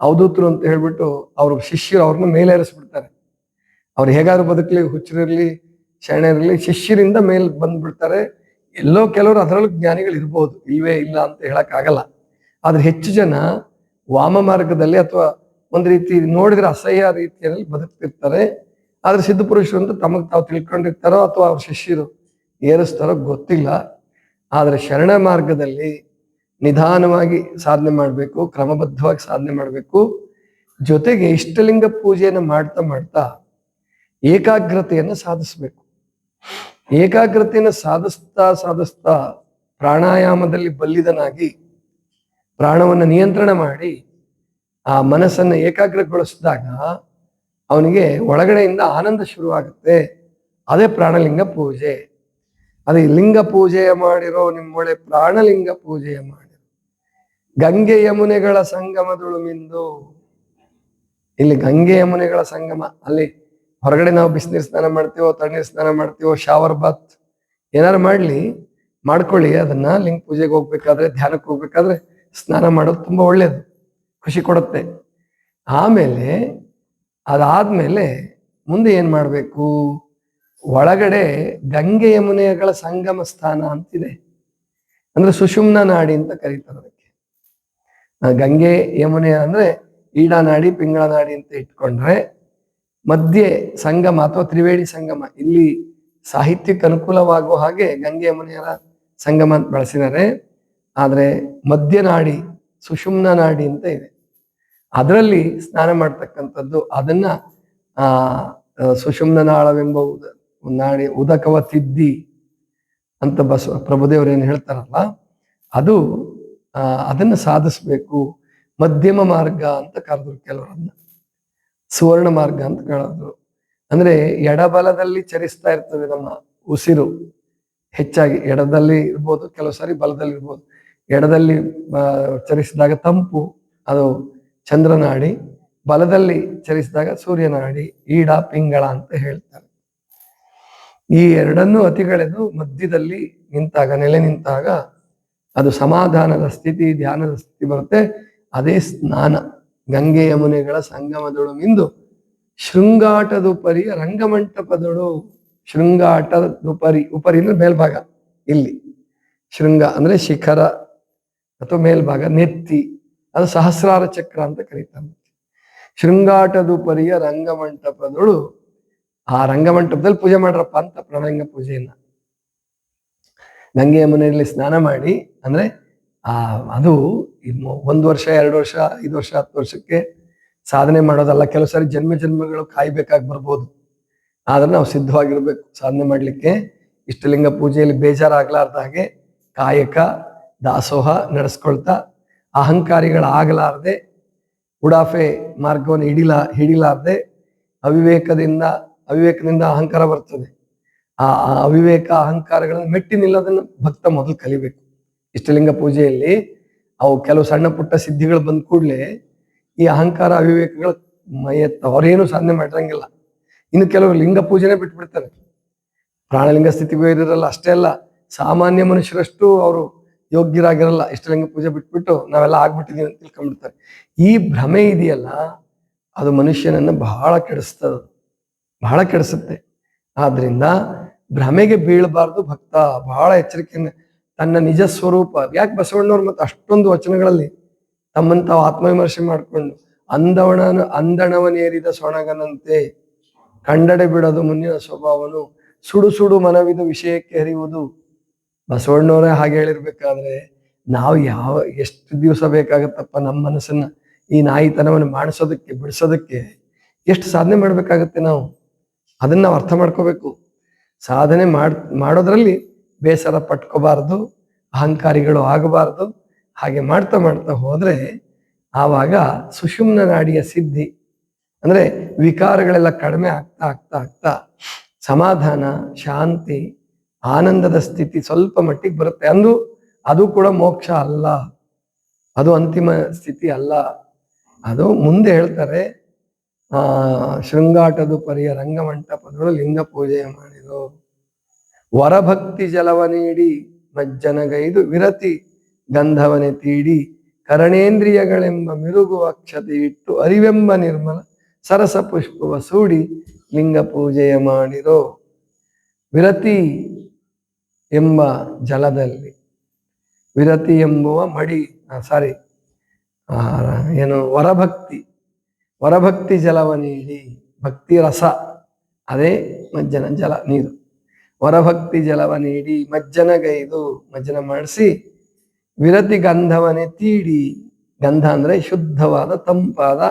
ಅವಧೂತರು ಅಂತ ಹೇಳ್ಬಿಟ್ಟು ಅವ್ರ ಶಿಷ್ಯರು ಅವ್ರನ್ನ ಮೇಲೇರಿಸ್ಬಿಡ್ತಾರೆ. ಅವ್ರು ಹೇಗಾದ್ರು ಬದುಕಲಿ, ಹುಚ್ಚರಿರ್ಲಿ ಇರಲಿ ಶಿಷ್ಯರಿಂದ ಮೇಲೆ ಬಂದ್ಬಿಡ್ತಾರೆ. ಎಲ್ಲೋ ಕೆಲವರು ಅದರಲ್ಲೂ ಜ್ಞಾನಿಗಳು ಇರ್ಬೋದು ಇಲ್ವೇ ಇಲ್ಲ ಅಂತ ಹೇಳಕ್ ಆಗಲ್ಲ ಆದ್ರೆ ಹೆಚ್ಚು ಜನ ವಾಮ ಮಾರ್ಗದಲ್ಲಿ ಅಥವಾ ಒಂದ್ ರೀತಿ ನೋಡಿದ್ರೆ ಅಸಹ್ಯ ರೀತಿಯಲ್ಲಿ ಬದುಕ್ತಿರ್ತಾರೆ. ಆದ್ರೆ ಸಿದ್ಧಪುರುಷರು ಅಂತ ತಮಗ್ ತಾವು ತಿಳ್ಕೊಂಡಿರ್ತಾರೋ ಅಥವಾ ಅವ್ರ ಶಿಷ್ಯರು ಏರಿಸ್ತಾರೋ ಗೊತ್ತಿಲ್ಲ. ಆದ್ರೆ ಶರಣ ಮಾರ್ಗದಲ್ಲಿ ನಿಧಾನವಾಗಿ ಸಾಧನೆ ಮಾಡಬೇಕು, ಕ್ರಮಬದ್ಧವಾಗಿ ಸಾಧನೆ ಮಾಡಬೇಕು. ಜೊತೆಗೆ ಇಷ್ಟಲಿಂಗ ಪೂಜೆಯನ್ನು ಮಾಡ್ತಾ ಮಾಡ್ತಾ ಏಕಾಗ್ರತೆಯನ್ನು ಸಾಧಿಸಬೇಕು. ಏಕಾಗ್ರತೆಯನ್ನು ಸಾಧಿಸ್ತಾ ಸಾಧಿಸ್ತಾ ಪ್ರಾಣಾಯಾಮದಲ್ಲಿ ಬಲ್ಲಿದನಾಗಿ ಪ್ರಾಣವನ್ನು ನಿಯಂತ್ರಣ ಮಾಡಿ ಆ ಮನಸ್ಸನ್ನು ಏಕಾಗ್ರಗೊಳಿಸಿದಾಗ ಅವನಿಗೆ ಒಳಗಡೆಯಿಂದ ಆನಂದ ಶುರುವಾಗುತ್ತೆ. ಅದೇ ಪ್ರಾಣಲಿಂಗ ಪೂಜೆ. ಅದೇ ಲಿಂಗ ಪೂಜೆಯ ಮಾಡಿರೋ ನಿಮ್ಮೊಳೆ ಪ್ರಾಣಲಿಂಗ ಪೂಜೆಯ ಮಾಡಿರೋ. ಗಂಗೆ ಯಮುನೆಗಳ ಸಂಗಮದುಳುಮಿಂದು ಇಲ್ಲಿ ಗಂಗೆ ಯಮುನೆಗಳ ಸಂಗಮ. ಅಲ್ಲಿ ಹೊರಗಡೆ ನಾವು ಬಿಸಿನೀರು ಸ್ನಾನ ಮಾಡ್ತೀವೋ, ತಣ್ಣೀರು ಸ್ನಾನ ಮಾಡ್ತೀವೋ ಶಾವರ್ ಬಾತ್ ಏನಾರು ಮಾಡ್ಲಿ, ಮಾಡ್ಕೊಳ್ಳಿ. ಅದನ್ನ ಲಿಂಗ ಪೂಜೆಗೆ ಹೋಗ್ಬೇಕಾದ್ರೆ, ಧ್ಯಾನಕ್ಕೆ ಹೋಗ್ಬೇಕಾದ್ರೆ ಸ್ನಾನ ಮಾಡೋದು ತುಂಬಾ ಒಳ್ಳೇದು. ಖುಷಿ ಕೊಡುತ್ತೆ. ಆಮೇಲೆ ಅದಾದ್ಮೇಲೆ ಮುಂದೆ ಏನ್ ಮಾಡ್ಬೇಕು? ಒಳಗಡೆ ಗಂಗೆ ಯಮುನೆಗಳ ಸಂಗಮ ಸ್ಥಾನ ಅಂತಿದೆ. ಅಂದ್ರೆ ಸುಷುಮ್ನ ನಾಡಿ ಅಂತ ಕರೀತಾರೆ ಅದಕ್ಕೆ. ಗಂಗೆ ಯಮುನೆ ಅಂದ್ರೆ ಈಡಾ ನಾಡಿ, ಪಿಂಗಳ ನಾಡಿ ಅಂತ ಇಟ್ಕೊಂಡ್ರೆ ಮಧ್ಯೆ ಸಂಗಮ ಅಥವಾ ತ್ರಿವೇಣಿ ಸಂಗಮ, ಇಲ್ಲಿ ಸಾಹಿತ್ಯಕ್ಕೆ ಅನುಕೂಲವಾಗುವ ಹಾಗೆ ಗಂಗೆ ಯಮುನೆಯರ ಸಂಗಮ ಅಂತ ಬಳಸಿದ್ದಾರೆ. ಆದರೆ ಮಧ್ಯ ನಾಡಿ ಸುಷುಮ್ನ ನಾಡಿ ಅಂತ ಇದೆ. ಅದರಲ್ಲಿ ಸ್ನಾನ ಮಾಡ್ತಕ್ಕಂಥದ್ದು ಅದನ್ನ ಆ ಆ, ಸುಷುಮ್ನ ನಾಳವೆಂಬ ಉದ ನಾಡಿ ಉದಕವ ತಿದ್ದಿ ಅಂತ ಬಸವ ಪ್ರಭುದೇವರು ಏನು ಹೇಳ್ತಾರಲ್ಲ ಅದು ಅದನ್ನು ಸಾಧಿಸ್ಬೇಕು. ಮಧ್ಯಮ ಮಾರ್ಗ ಅಂತ ಕರೆದ್ರು ಕೆಲವರನ್ನ. ಸುವರ್ಣ ಮಾರ್ಗ ಅಂತ ಕೇಳಿದ್ರು ಅಂದ್ರೆ ಎಡಬಲದಲ್ಲಿ ಚರಿಸ್ತಾ ಇರ್ತದೆ ನಮ್ಮ ಉಸಿರು. ಹೆಚ್ಚಾಗಿ ಎಡದಲ್ಲಿ ಇರ್ಬೋದು ಕೆಲವು ಸಾರಿ ಬಲದಲ್ಲಿ ಇರ್ಬೋದು. ಎಡದಲ್ಲಿ ಚರಿಸಿದಾಗ ತಂಪು ಅದು ಚಂದ್ರನಾಡಿ ಬಲದಲ್ಲಿ ಚಲಿಸಿದಾಗ ಸೂರ್ಯನಾಡಿ ಈಡ ಪಿಂಗಳ ಅಂತ ಹೇಳ್ತಾರೆ. ಈ ಎರಡನ್ನೂ ಅತಿಗಳೆದು ಮಧ್ಯದಲ್ಲಿ ನಿಂತಾಗ, ನೆಲೆ ನಿಂತಾಗ ಅದು ಸಮಾಧಾನದ ಸ್ಥಿತಿ, ಧ್ಯಾನದ ಸ್ಥಿತಿ ಬರುತ್ತೆ. ಅದೇ ಸ್ನಾನ ಗಂಗೆ ಯಮುನೆಗಳ ಸಂಗಮದೊಳು ಮಿಂದು ಶೃಂಗಾಟದ ಪರಿಯ ರಂಗಮಂಟಪದೊಳು ಶೃಂಗಾಟದ ಉಪರಿ ಉಪರಿ ಅಂದ್ರೆ ಮೇಲ್ಭಾಗ. ಇಲ್ಲಿ ಶೃಂಗ ಅಂದ್ರೆ ಶಿಖರ ಅಥವಾ ಮೇಲ್ಭಾಗ, ನೆತ್ತಿ. ಅದು ಸಹಸ್ರಾರ ಚಕ್ರ ಅಂತ ಕರೀತಾರೆ ಶೃಂಗಾಟದುಪರಿಯ ರಂಗಮಂಟಪದಳು ಆ ರಂಗಮಂಟಪದಲ್ಲಿ ಪೂಜೆ ಮಾಡ್ರಪ್ಪ ಅಂತ ಪ್ರಣಲಿಂಗ ಪೂಜೆಯನ್ನ ಗಂಗೆಯ ಮನೆಯಲ್ಲಿ ಸ್ನಾನ ಮಾಡಿ, ಅಂದ್ರೆ ಆ ಅದು ಒಂದು ವರ್ಷ, ಎರಡು ವರ್ಷ, ಐದು ವರ್ಷ, ಹತ್ತು ವರ್ಷಕ್ಕೆ ಸಾಧನೆ ಮಾಡೋದಲ್ಲ, ಕೆಲವು ಸಾರಿ ಜನ್ಮ ಜನ್ಮಗಳು ಕಾಯ್ಬೇಕಾಗಿ ಬರ್ಬೋದು. ಆದ್ರೆ ನಾವು ಸಿದ್ಧವಾಗಿರ್ಬೇಕು, ಸಾಧನೆ ಮಾಡ್ಲಿಕ್ಕೆ. ಇಷ್ಟಲಿಂಗ ಪೂಜೆಯಲ್ಲಿ ಬೇಜಾರಾಗ್ಲಾರ್ದ ಹಾಗೆ ಕಾಯಕ, ದಾಸೋಹ ನಡೆಸ್ಕೊಳ್ತಾ ಅಹಂಕಾರಿಗಳಾಗಲಾರ್ದೆ ಉಡಾಫೆ ಮಾರ್ಗವನ್ನು ಹಿಡಿಲ, ಹಿಡಿಲಾರದೆ ಅವಿವೇಕದಿಂದ ಅವಿವೇಕದಿಂದ ಅಹಂಕಾರ ಬರ್ತದೆ. ಆ ಅವಿವೇಕ ಅಹಂಕಾರಗಳನ್ನು ಮೆಟ್ಟಿ ನಿಲ್ಲೋದನ್ನು ಭಕ್ತ ಮೊದಲು ಕಲಿಬೇಕು. ಇಷ್ಟಲಿಂಗ ಪೂಜೆಯಲ್ಲಿ ಅವು ಕೆಲವು ಸಣ್ಣ ಪುಟ್ಟ ಸಿದ್ಧಿಗಳು ಬಂದ ಕೂಡಲೇ ಈ ಅಹಂಕಾರ, ಅವಿವೇಕಗಳ ಮೈಯತ್ತ ಅವರೇನು ಸಾಧನೆ ಮಾಡಿರಂಗಿಲ್ಲ. ಇನ್ನು ಕೆಲವರು ಲಿಂಗ ಪೂಜೆನೇ ಬಿಟ್ಬಿಡ್ತಾರೆ. ಪ್ರಾಣಲಿಂಗ ಸ್ಥಿತಿಗೂ ಇರಲ್ಲ, ಅಷ್ಟೇ ಅಲ್ಲ, ಸಾಮಾನ್ಯ ಮನುಷ್ಯರಷ್ಟು ಅವರು ಯೋಗ್ಯರಾಗಿರಲ್ಲ ಇಷ್ಟಲಿಂಗ ಪೂಜೆ ಬಿಟ್ಬಿಟ್ಟು ನಾವೆಲ್ಲ ಆಗ್ಬಿಟ್ಟಿದೀವಿ ಅಂತ ತಿಳ್ಕೊಂಡ್ಬಿಡ್ತಾರೆ. ಈ ಭ್ರಮೆ ಇದೆಯಲ್ಲ, ಅದು ಮನುಷ್ಯನನ್ನ ಬಹಳ ಕೆಡಿಸ್ತದ, ಬಹಳ ಕೆಡಿಸುತ್ತೆ. ಆದ್ರಿಂದ ಭ್ರಮೆಗೆ ಬೀಳಬಾರ್ದು, ಭಕ್ತ ಬಹಳ ಎಚ್ಚರಿಕೆಯಿಂದ ತನ್ನ ನಿಜ ಸ್ವರೂಪ, ಯಾಕೆ ಬಸವಣ್ಣವ್ರು ಮತ್ತೆ ಅಷ್ಟೊಂದು ವಚನಗಳಲ್ಲಿ ತಮ್ಮಂತ ಆತ್ಮವಿಮರ್ಶೆ ಮಾಡಿಕೊಂಡು ಅಂದವಣನ ಅಂದಣವನೇರಿದ ಸೊಣಗನಂತೆ ಕಂಡಡೆ ಬಿಡೋದು ಮುಂದಿನ ಸ್ವಭಾವನು, ಸುಡು ಸುಡು ಮನವಿದು ವಿಷಯಕ್ಕೆ ಹರಿಯುವುದು ಬಸವಣ್ಣವರೇ ಹಾಗೆ ಹೇಳಿರ್ಬೇಕಾದ್ರೆ ನಾವು ಯಾವ, ಎಷ್ಟು ದಿವಸ ಬೇಕಾಗತ್ತಪ್ಪ ನಮ್ಮ ಮನಸ್ಸನ್ನ ಈ ನಾಯಿತನವನ್ನು ಮಾಡಿಸೋದಕ್ಕೆ, ಬಿಡಿಸೋದಕ್ಕೆ? ಎಷ್ಟು ಸಾಧನೆ ಮಾಡ್ಬೇಕಾಗತ್ತೆ ನಾವು? ಅದನ್ನ ನಾವು ಅರ್ಥ ಮಾಡ್ಕೋಬೇಕು. ಸಾಧನೆ ಮಾಡ್, ಮಾಡೋದ್ರಲ್ಲಿ ಬೇಸರ ಪಟ್ಕೋಬಾರ್ದು, ಅಹಂಕಾರಿಗಳು ಆಗಬಾರ್ದು. ಹಾಗೆ ಮಾಡ್ತಾ ಮಾಡ್ತಾ ಹೋದ್ರೆ ಆವಾಗ ಸುಷುಮ್ನ ನಾಡಿಯ ಸಿದ್ಧಿ, ಅಂದ್ರೆ ವಿಕಾರಗಳೆಲ್ಲ ಕಡಿಮೆ ಆಗ್ತಾ ಆಗ್ತಾ ಆಗ್ತಾ ಸಮಾಧಾನ, ಶಾಂತಿ ಆನಂದದ ಸ್ಥಿತಿ ಸ್ವಲ್ಪ ಮಟ್ಟಿಗೆ ಬರುತ್ತೆ. ಅಂದು ಅದು ಕೂಡ ಮೋಕ್ಷ ಅಲ್ಲ. ಅದು ಅಂತಿಮ ಸ್ಥಿತಿ ಅಲ್ಲ. ಅದು ಮುಂದೆ ಹೇಳ್ತಾರೆ, ಆ, ಶೃಂಗಾಟದ ಪರಿಯ ರಂಗಮಂಟಪದಳು ಲಿಂಗ ಪೂಜೆ ಮಾಡಿರು ವರಭಕ್ತಿ ಜಲವ ನೀಡಿ ಮಜ್ಜನಗೈದು ವಿರತಿ ಗಂಧವನೆ ತೀಡಿ ಕರಣೇಂದ್ರಿಯಗಳೆಂಬ ಮಿರುಗು ಅಕ್ಷತೆ ಇಟ್ಟು ಅರಿವೆಂಬ ನಿರ್ಮಲ ಸರಸ ಪುಷ್ಪವ ಸೂಡಿ ಲಿಂಗ ಪೂಜೆಯ ಮಾಡಿರೋ. ವಿರತಿ ಎಂಬ ಜಲದಲ್ಲಿ. ವಿರತಿ ಎಂಬುವ ಮಡಿ ಸಾರಿ ಏನು ವರಭಕ್ತಿ. ವರಭಕ್ತಿ ಜಲವ ನೀಡಿ, ಭಕ್ತಿ ರಸ, ಅದೇ ಮಜ್ಜನ ಜಲ, ನೀರು. ವರಭಕ್ತಿ ಜಲವ ನೀಡಿ ಮಜ್ಜನಗೈದು ಮಜ್ಜನ ಮಾಡಿಸಿ, ವಿರತಿ ಗಂಧವನೇ ತೀಡಿ. ಗಂಧ ಅಂದ್ರೆ ಶುದ್ಧವಾದ, ತಂಪಾದ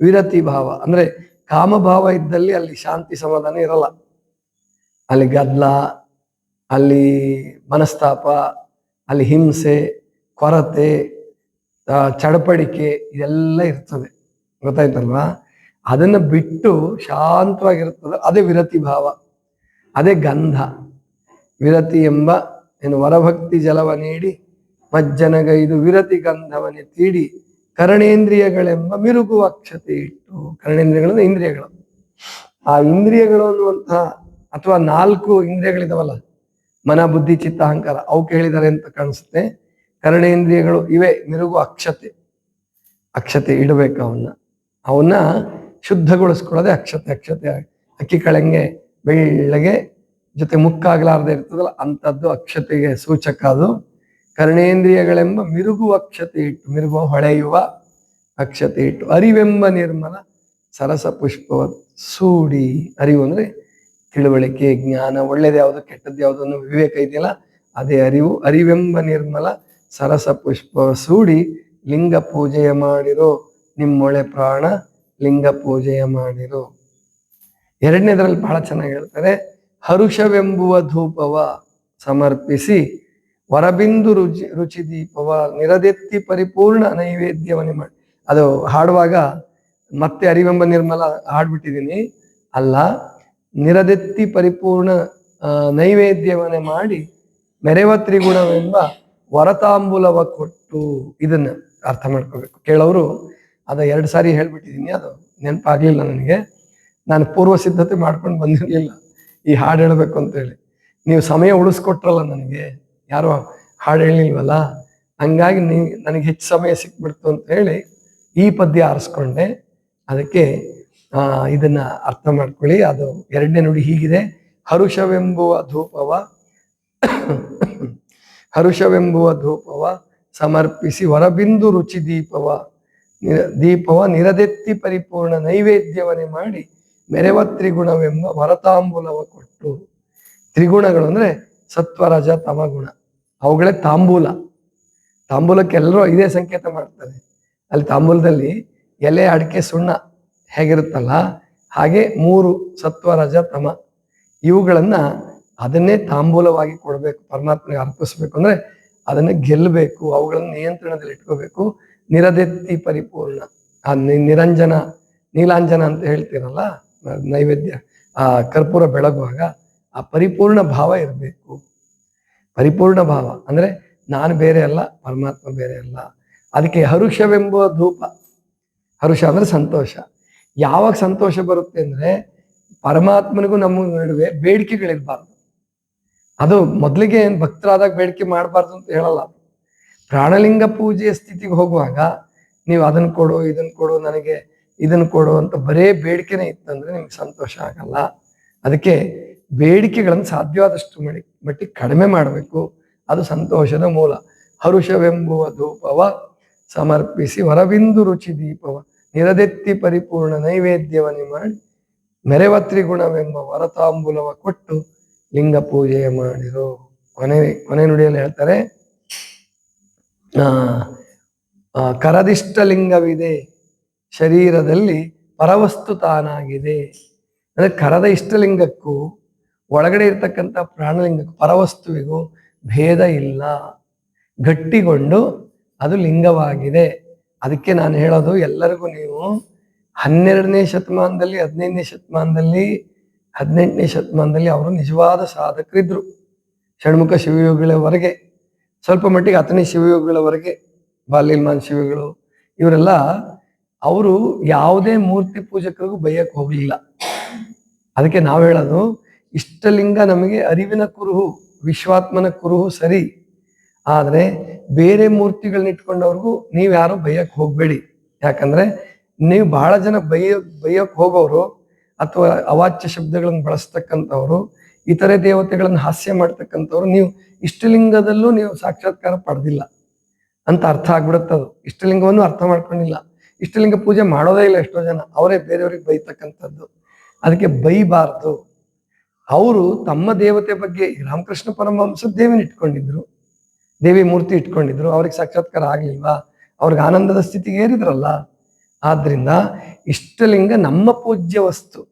ವಿರತಿ ಭಾವ. ಅಂದ್ರೆ ಕಾಮಭಾವ ಇದ್ದಲ್ಲಿ ಅಲ್ಲಿ ಶಾಂತಿ ಸಮಾಧಾನ ಇರಲ್ಲ. ಅಲ್ಲಿ ಗದ್ಲ ಅಲ್ಲಿ ಮನಸ್ತಾಪ, ಅಲ್ಲಿ ಹಿಂಸೆ, ಕೊರತೆ ಚಡಪಡಿಕೆ ಇದೆಲ್ಲ ಇರ್ತದೆ. ಗೊತ್ತಾಯ್ತಲ್ವಾ? ಅದನ್ನು ಬಿಟ್ಟು ಶಾಂತವಾಗಿರ್ತದೆ ಅದೇ ವಿರತಿ ಭಾವ, ಅದೇ ಗಂಧ. ವಿರತಿ ಎಂಬ ಏನು ವರಭಕ್ತಿ ಜಲವ ನೀಡಿ, ಮಜ್ಜನಗೈದು ವಿರತಿ ಗಂಧವನ್ನೇ ತೀಡಿ, ಕರಣೇಂದ್ರಿಯಗಳೆಂಬ ಮಿರುಗು ಅಕ್ಷತೆ ಇಟ್ಟು, ಕರಣೇಂದ್ರಿಯಗಳಂದ್ರೆ ಇಂದ್ರಿಯಗಳು. ಆ ಇಂದ್ರಿಯಗಳು ಅನ್ನುವಂತಹ ಅಥವಾ ನಾಲ್ಕು ಇಂದ್ರಿಯಗಳಿದಾವಲ್ಲ ಮನ ಬುದ್ಧಿ ಚಿತ್ತ, ಅಹಂಕಾರ ಅವಕ್ಕೆ ಹೇಳಿದ್ದಾರೆ ಅಂತ ಕಾಣಿಸುತ್ತೆ. ಕರ್ಣೇಂದ್ರಿಯಗಳು ಇವೆ, ಮಿರುಗು ಅಕ್ಷತೆ. ಅಕ್ಷತೆ ಇಡಬೇಕು ಅವನ್ನ. ಅವನ್ನ ಶುದ್ಧಗೊಳಿಸ್ಕೊಳ್ಳೋದೆ ಅಕ್ಷತೆ ಅಕ್ಷತೆ. ಅಕ್ಕಿ ಕಳೆಂಗೆ, ಬೆಳ್ಳಗೆ ಜೊತೆ ಮುಕ್ಕಾಗ್ಲಾರ್ದೆ ಇರ್ತದಲ್ಲ, ಅಂಥದ್ದು ಅಕ್ಷತೆಗೆ ಸೂಚಕ ಅದು. ಕರ್ಣೇಂದ್ರಿಯಗಳೆಂಬ ಮಿರುಗು ಅಕ್ಷತೆ ಇಟ್ಟು ಮಿರುಗುವ ಹೊಳೆಯುವ ಅಕ್ಷತೆ ಇಟ್ಟು, ಅರಿವೆಂಬ ನಿರ್ಮಲ ಸರಸ ಪುಷ್ಪವ ಸೂಡಿ. ಅರಿವು ಅಂದ್ರೆ ತಿಳುವಳಿಕೆ, ಜ್ಞಾನ, ಒಳ್ಳೇದು ಯಾವುದು ಕೆಟ್ಟದ್ದು ಯಾವುದು ಅನ್ನೋ ವಿವೇಕ ಇದೆಯಲ್ಲ, ಅದೇ ಅರಿವು, ಅರಿವೆಂಬ ನಿರ್ಮಲ ಸರಸ ಪುಷ್ಪ ಸೂಡಿ, ಲಿಂಗ ಪೂಜೆಯ ಮಾಡಿರೋ ನಿಮ್ಮೊಳೆ ಪ್ರಾಣ, ಲಿಂಗ ಪೂಜೆಯ ಮಾಡಿರೋ. ಎರಡನೇದ್ರಲ್ಲಿ ಬಹಳ ಚೆನ್ನಾಗಿ ಹೇಳ್ತಾರೆ, ಹರುಷವೆಂಬುವ ಧೂಪವ ಸಮರ್ಪಿಸಿ, ವರಬಿಂದು ರುಚಿ ರುಚಿ ದೀಪವ ನಿರದೆತ್ತಿ ಪರಿಪೂರ್ಣ ನೈವೇದ್ಯವನ್ನೇ ಮಾಡಿ. ಅದು ಹಾಡುವಾಗ ಮತ್ತೆ ಅರಿವೆಂಬ ನಿರ್ಮಲ ಹಾಡ್ಬಿಟ್ಟಿದ್ದೀನಿ ಅಲ್ಲ ನಿರದೆತ್ತಿ ಪರಿಪೂರ್ಣ ನೈವೇದ್ಯವನ್ನೇ ಮಾಡಿ ಮೆರೆವ ತ್ರಿಗುಣವೆಂಬ ವರತಾಂಬೂಲವ ಕೊಟ್ಟು ಇದನ್ನ ಅರ್ಥ ಮಾಡ್ಕೋಬೇಕು. ಕೇಳೋರು ಅದ ಎರಡು ಸಾರಿ ಹೇಳ್ಬಿಟ್ಟಿದ್ದೀನಿ ಅದು ನೆನಪಾಗ್ಲಿಲ್ಲ ನನಗೆ. ನಾನು ಪೂರ್ವ ಸಿದ್ಧತೆ ಮಾಡ್ಕೊಂಡು ಬಂದಿರಲಿಲ್ಲ. ಈ ಹಾಡು ಹೇಳಬೇಕು ಅಂತ ಹೇಳಿ ನೀವು ಸಮಯ ಉಳಿಸ್ಕೊಟ್ರಲ್ಲ ನನಗೆ. ಯಾರೋ ಹಾಡು ಹೇಳಿಲ್ವಲ್ಲ? ಹಂಗಾಗಿ ನೀ, ನನಗೆ ಹೆಚ್ಚು ಸಮಯ ಸಿಕ್ಬಿಡ್ತು ಅಂತ ಹೇಳಿ ಈ ಪದ್ಯ ಆರಿಸ್ಕೊಂಡೆ. ಅದಕ್ಕೆ ಇದನ್ನ ಅರ್ಥ ಮಾಡ್ಕೊಳ್ಳಿ. ಅದು ಎರಡನೇ ನುಡಿ ಹೀಗಿದೆ. ಹರುಷವೆಂಬುವ ಧೂಪವ ಹರುಷವೆಂಬುವ ಧೂಪವ, ಸಮರ್ಪಿಸಿ ಹೊರಬಿಂದು ರುಚಿ ದೀಪವ ದೀಪವ ನಿರದೆತ್ತಿ ಪರಿಪೂರ್ಣ ನೈವೇದ್ಯವನ್ನೇ ಮಾಡಿ ಮೆರೆವ ತ್ರಿಗುಣವೆಂಬ ವರತಾಂಬೂಲವ ಕೊಟ್ಟು. ತ್ರಿಗುಣಗಳು ಅಂದ್ರೆ ಸತ್ವರಜ ತಮಗುಣ. ಅವುಗಳೇ ತಾಂಬೂಲ. ತಾಂಬೂಲಕ್ಕೆ ಎಲ್ಲರೂ ಇದೇ ಸಂಕೇತ ಮಾಡ್ತಾರೆ. ಅಲ್ಲಿ ತಾಂಬೂಲದಲ್ಲಿ ಎಲೆ, ಅಡಿಕೆ, ಸುಣ್ಣ ಹೇಗಿರುತ್ತಲ್ಲ? ಹಾಗೆ ಮೂರು ಸತ್ವ ರಜ ತಮ. ಇವುಗಳನ್ನ ಅದನ್ನೇ ತಾಂಬೂಲವಾಗಿ ಕೊಡಬೇಕು, ಪರಮಾತ್ಮನಿಗೆ ಅರ್ಪಿಸ್ಬೇಕು. ಅಂದ್ರೆ ಅದನ್ನ ಗೆಲ್ಲಬೇಕು ಅವುಗಳನ್ನ ನಿಯಂತ್ರಣದಲ್ಲಿ ಇಟ್ಕೋಬೇಕು. ನಿರದೆತ್ತಿ ಪರಿಪೂರ್ಣ. ಆ ನಿರಂಜನ, ನೀಲಾಂಜನ ಅಂತ ಹೇಳ್ತೀರಲ್ಲ? ನೈವೇದ್ಯ, ಆ ಕರ್ಪೂರ ಬೆಳಗುವಾಗ ಆ ಪರಿಪೂರ್ಣ ಭಾವ ಇರಬೇಕು. ಪರಿಪೂರ್ಣ ಭಾವ ಅಂದ್ರೆ ನಾನು ಬೇರೆ ಅಲ್ಲ, ಪರಮಾತ್ಮ ಬೇರೆ ಅಲ್ಲ. ಅದಕ್ಕೆ ಹರುಷವೆಂಬ ಧೂಪ. ಹರುಷ ಅಂದ್ರೆ ಸಂತೋಷ. ಯಾವಾಗ ಸಂತೋಷ ಬರುತ್ತೆ ಅಂದ್ರೆ ಪರಮಾತ್ಮನಿಗೂ ನಮ್ಮ ನಡುವೆ ಬೇಡಿಕೆಗಳಿರ್ಬಾರ್ದು. ಅದು ಮೊದಲಿಗೆ ಭಕ್ತರಾದಾಗ ಬೇಡಿಕೆ ಮಾಡಬಾರ್ದು ಅಂತ ಹೇಳಲ್ಲ. ಪ್ರಾಣಲಿಂಗ ಪೂಜೆಯ ಸ್ಥಿತಿಗೆ ಹೋಗುವಾಗ ನೀವು ಅದನ್ನ ಕೊಡು ಇದನ್ನ ಕೊಡು, ನನಗೆ ಇದನ್ನ ಕೊಡು ಅಂತ ಬರೇ ಬೇಡಿಕೆನೇ ಇತ್ತಂದ್ರೆ ನಿಮ್ಗೆ ಸಂತೋಷ ಆಗಲ್ಲ. ಅದಕ್ಕೆ ಬೇಡಿಕೆಗಳನ್ನು ಸಾಧ್ಯವಾದಷ್ಟು ಮಡಿ ಮಟ್ಟಿಗೆ ಕಡಿಮೆ ಮಾಡಬೇಕು. ಅದು ಸಂತೋಷದ ಮೂಲ. ಹರುಷವೆಂಬುವ ಧೂಪವ ಸಮರ್ಪಿಸಿ ಹೊರಬಿಂದು ರುಚಿ ದೀಪವ. ನಿರದೆತ್ತಿ ಪರಿಪೂರ್ಣ ನೈವೇದ್ಯವನ್ನು ಮಾಡಿ ಮೆರೆವ ಗುಣವೆಂಬ ವರತಾಂಬುಲವ ಕೊಟ್ಟು ಲಿಂಗ ಪೂಜೆ ಮಾಡಿರು. ಕೊನೆ ಕೊನೆ ನುಡಿಯಲ್ಲಿ ಹೇಳ್ತಾರೆ ಆ ಆ, ಕರದಿಷ್ಟ ಲಿಂಗವಿದೆ ಶರೀರದಲ್ಲಿ ಪರವಸ್ತು ತಾನಾಗಿದೆ. ಅಂದ್ರೆ ಕರದ ಇಷ್ಟಲಿಂಗಕ್ಕೂ ಒಳಗಡೆ ಇರ್ತಕ್ಕಂಥ ಪ್ರಾಣಲಿಂಗಕ್ಕೂ ಪರವಸ್ತುವಿಗೂ ಭೇದ ಇಲ್ಲ. ಗಟ್ಟಿಗೊಂಡು ಅದು ಲಿಂಗವಾಗಿದೆ. ಅದಕ್ಕೆ ನಾನು ಹೇಳೋದು ಎಲ್ಲರಿಗೂ ನೀವು ಹನ್ನೆರಡನೇ ಶತಮಾನದಲ್ಲಿ, ಹದಿನೈದನೇ ಶತಮಾನದಲ್ಲಿ, ಹದಿನೆಂಟನೇ ಶತಮಾನದಲ್ಲಿ ಅವರು ನಿಜವಾದ ಸಾಧಕರಿದ್ದರು ಷಣ್ಮುಖ ಶಿವಯೋಗಿಗಳವರೆಗೆ, ಸ್ವಲ್ಪ ಮಟ್ಟಿಗೆ ಹತ್ತನೇ ಶಿವಯೋಗಿಗಳವರೆಗೆ, ಬಾಲ್ಯಮಾನ್ ಶಿವಗಳು, ಇವರೆಲ್ಲ ಅವರು ಯಾವುದೇ ಮೂರ್ತಿ ಪೂಜಕರಿಗೂ ಬೈಯಕ್ಕೆ ಹೋಗಲಿಲ್ಲ. ಅದಕ್ಕೆ ನಾವು ಹೇಳೋದು, ಇಷ್ಟಲಿಂಗ ನಮಗೆ ಅರಿವಿನ ಕುರುಹು, ವಿಶ್ವಾತ್ಮನ ಕುರುಹು ಸರಿ. ಆದ್ರೆ ಬೇರೆ ಮೂರ್ತಿಗಳನ್ನ ಇಟ್ಕೊಂಡವ್ರಿಗೂ ನೀವು ಯಾರು ಬೈಯಕ್ ಹೋಗ್ಬೇಡಿ. ಯಾಕಂದ್ರೆ ನೀವು ಬಹಳ ಜನ ಬೈಯ, ಬೈಯಕ್ ಹೋಗೋರು ಅಥವಾ ಅವಾಚ್ಯ ಶಬ್ದಗಳನ್ನ ಬಳಸ್ತಕ್ಕಂಥವ್ರು, ಇತರೆ ದೇವತೆಗಳನ್ನು ಹಾಸ್ಯ ಮಾಡ್ತಕ್ಕಂಥವ್ರು ನೀವು ಇಷ್ಟಲಿಂಗದಲ್ಲೂ ನೀವು ಸಾಕ್ಷಾತ್ಕಾರ ಪಡೆದಿಲ್ಲ. ಅಂತ ಅರ್ಥ ಆಗ್ಬಿಡುತ್ತದು ಇಷ್ಟಲಿಂಗವನ್ನು ಅರ್ಥ ಮಾಡ್ಕೊಂಡಿಲ್ಲ. ಇಷ್ಟಲಿಂಗ ಪೂಜೆ ಮಾಡೋದೇ ಇಲ್ಲ ಎಷ್ಟೋ ಜನ. ಅವರೇ ಬೇರೆಯವ್ರಿಗೆ ಬೈತಕ್ಕಂಥದ್ದು. ಅದಕ್ಕೆ ಬೈಬಾರ್ದು. ಅವರು ತಮ್ಮ ದೇವತೆ ಬಗ್ಗೆ ರಾಮಕೃಷ್ಣ ಪರಮಹಂಸ ದೇವಿನ ಇಟ್ಕೊಂಡಿದ್ರು. ದೇವಿ ಮೂರ್ತಿ ಇಟ್ಕೊಂಡಿದ್ರು, ಅವ್ರಿಗೆ ಸಾಕ್ಷಾತ್ಕಾರ ಆಗ್ಲಿಲ್ವಾ? ಅವ್ರಿಗೆ ಆನಂದದ ಸ್ಥಿತಿಗೆ ಏರಿದ್ರಲ್ಲ? ಆದ್ರಿಂದ ಇಷ್ಟಲಿಂಗ ನಮ್ಮ ಪೂಜ್ಯ ವಸ್ತು.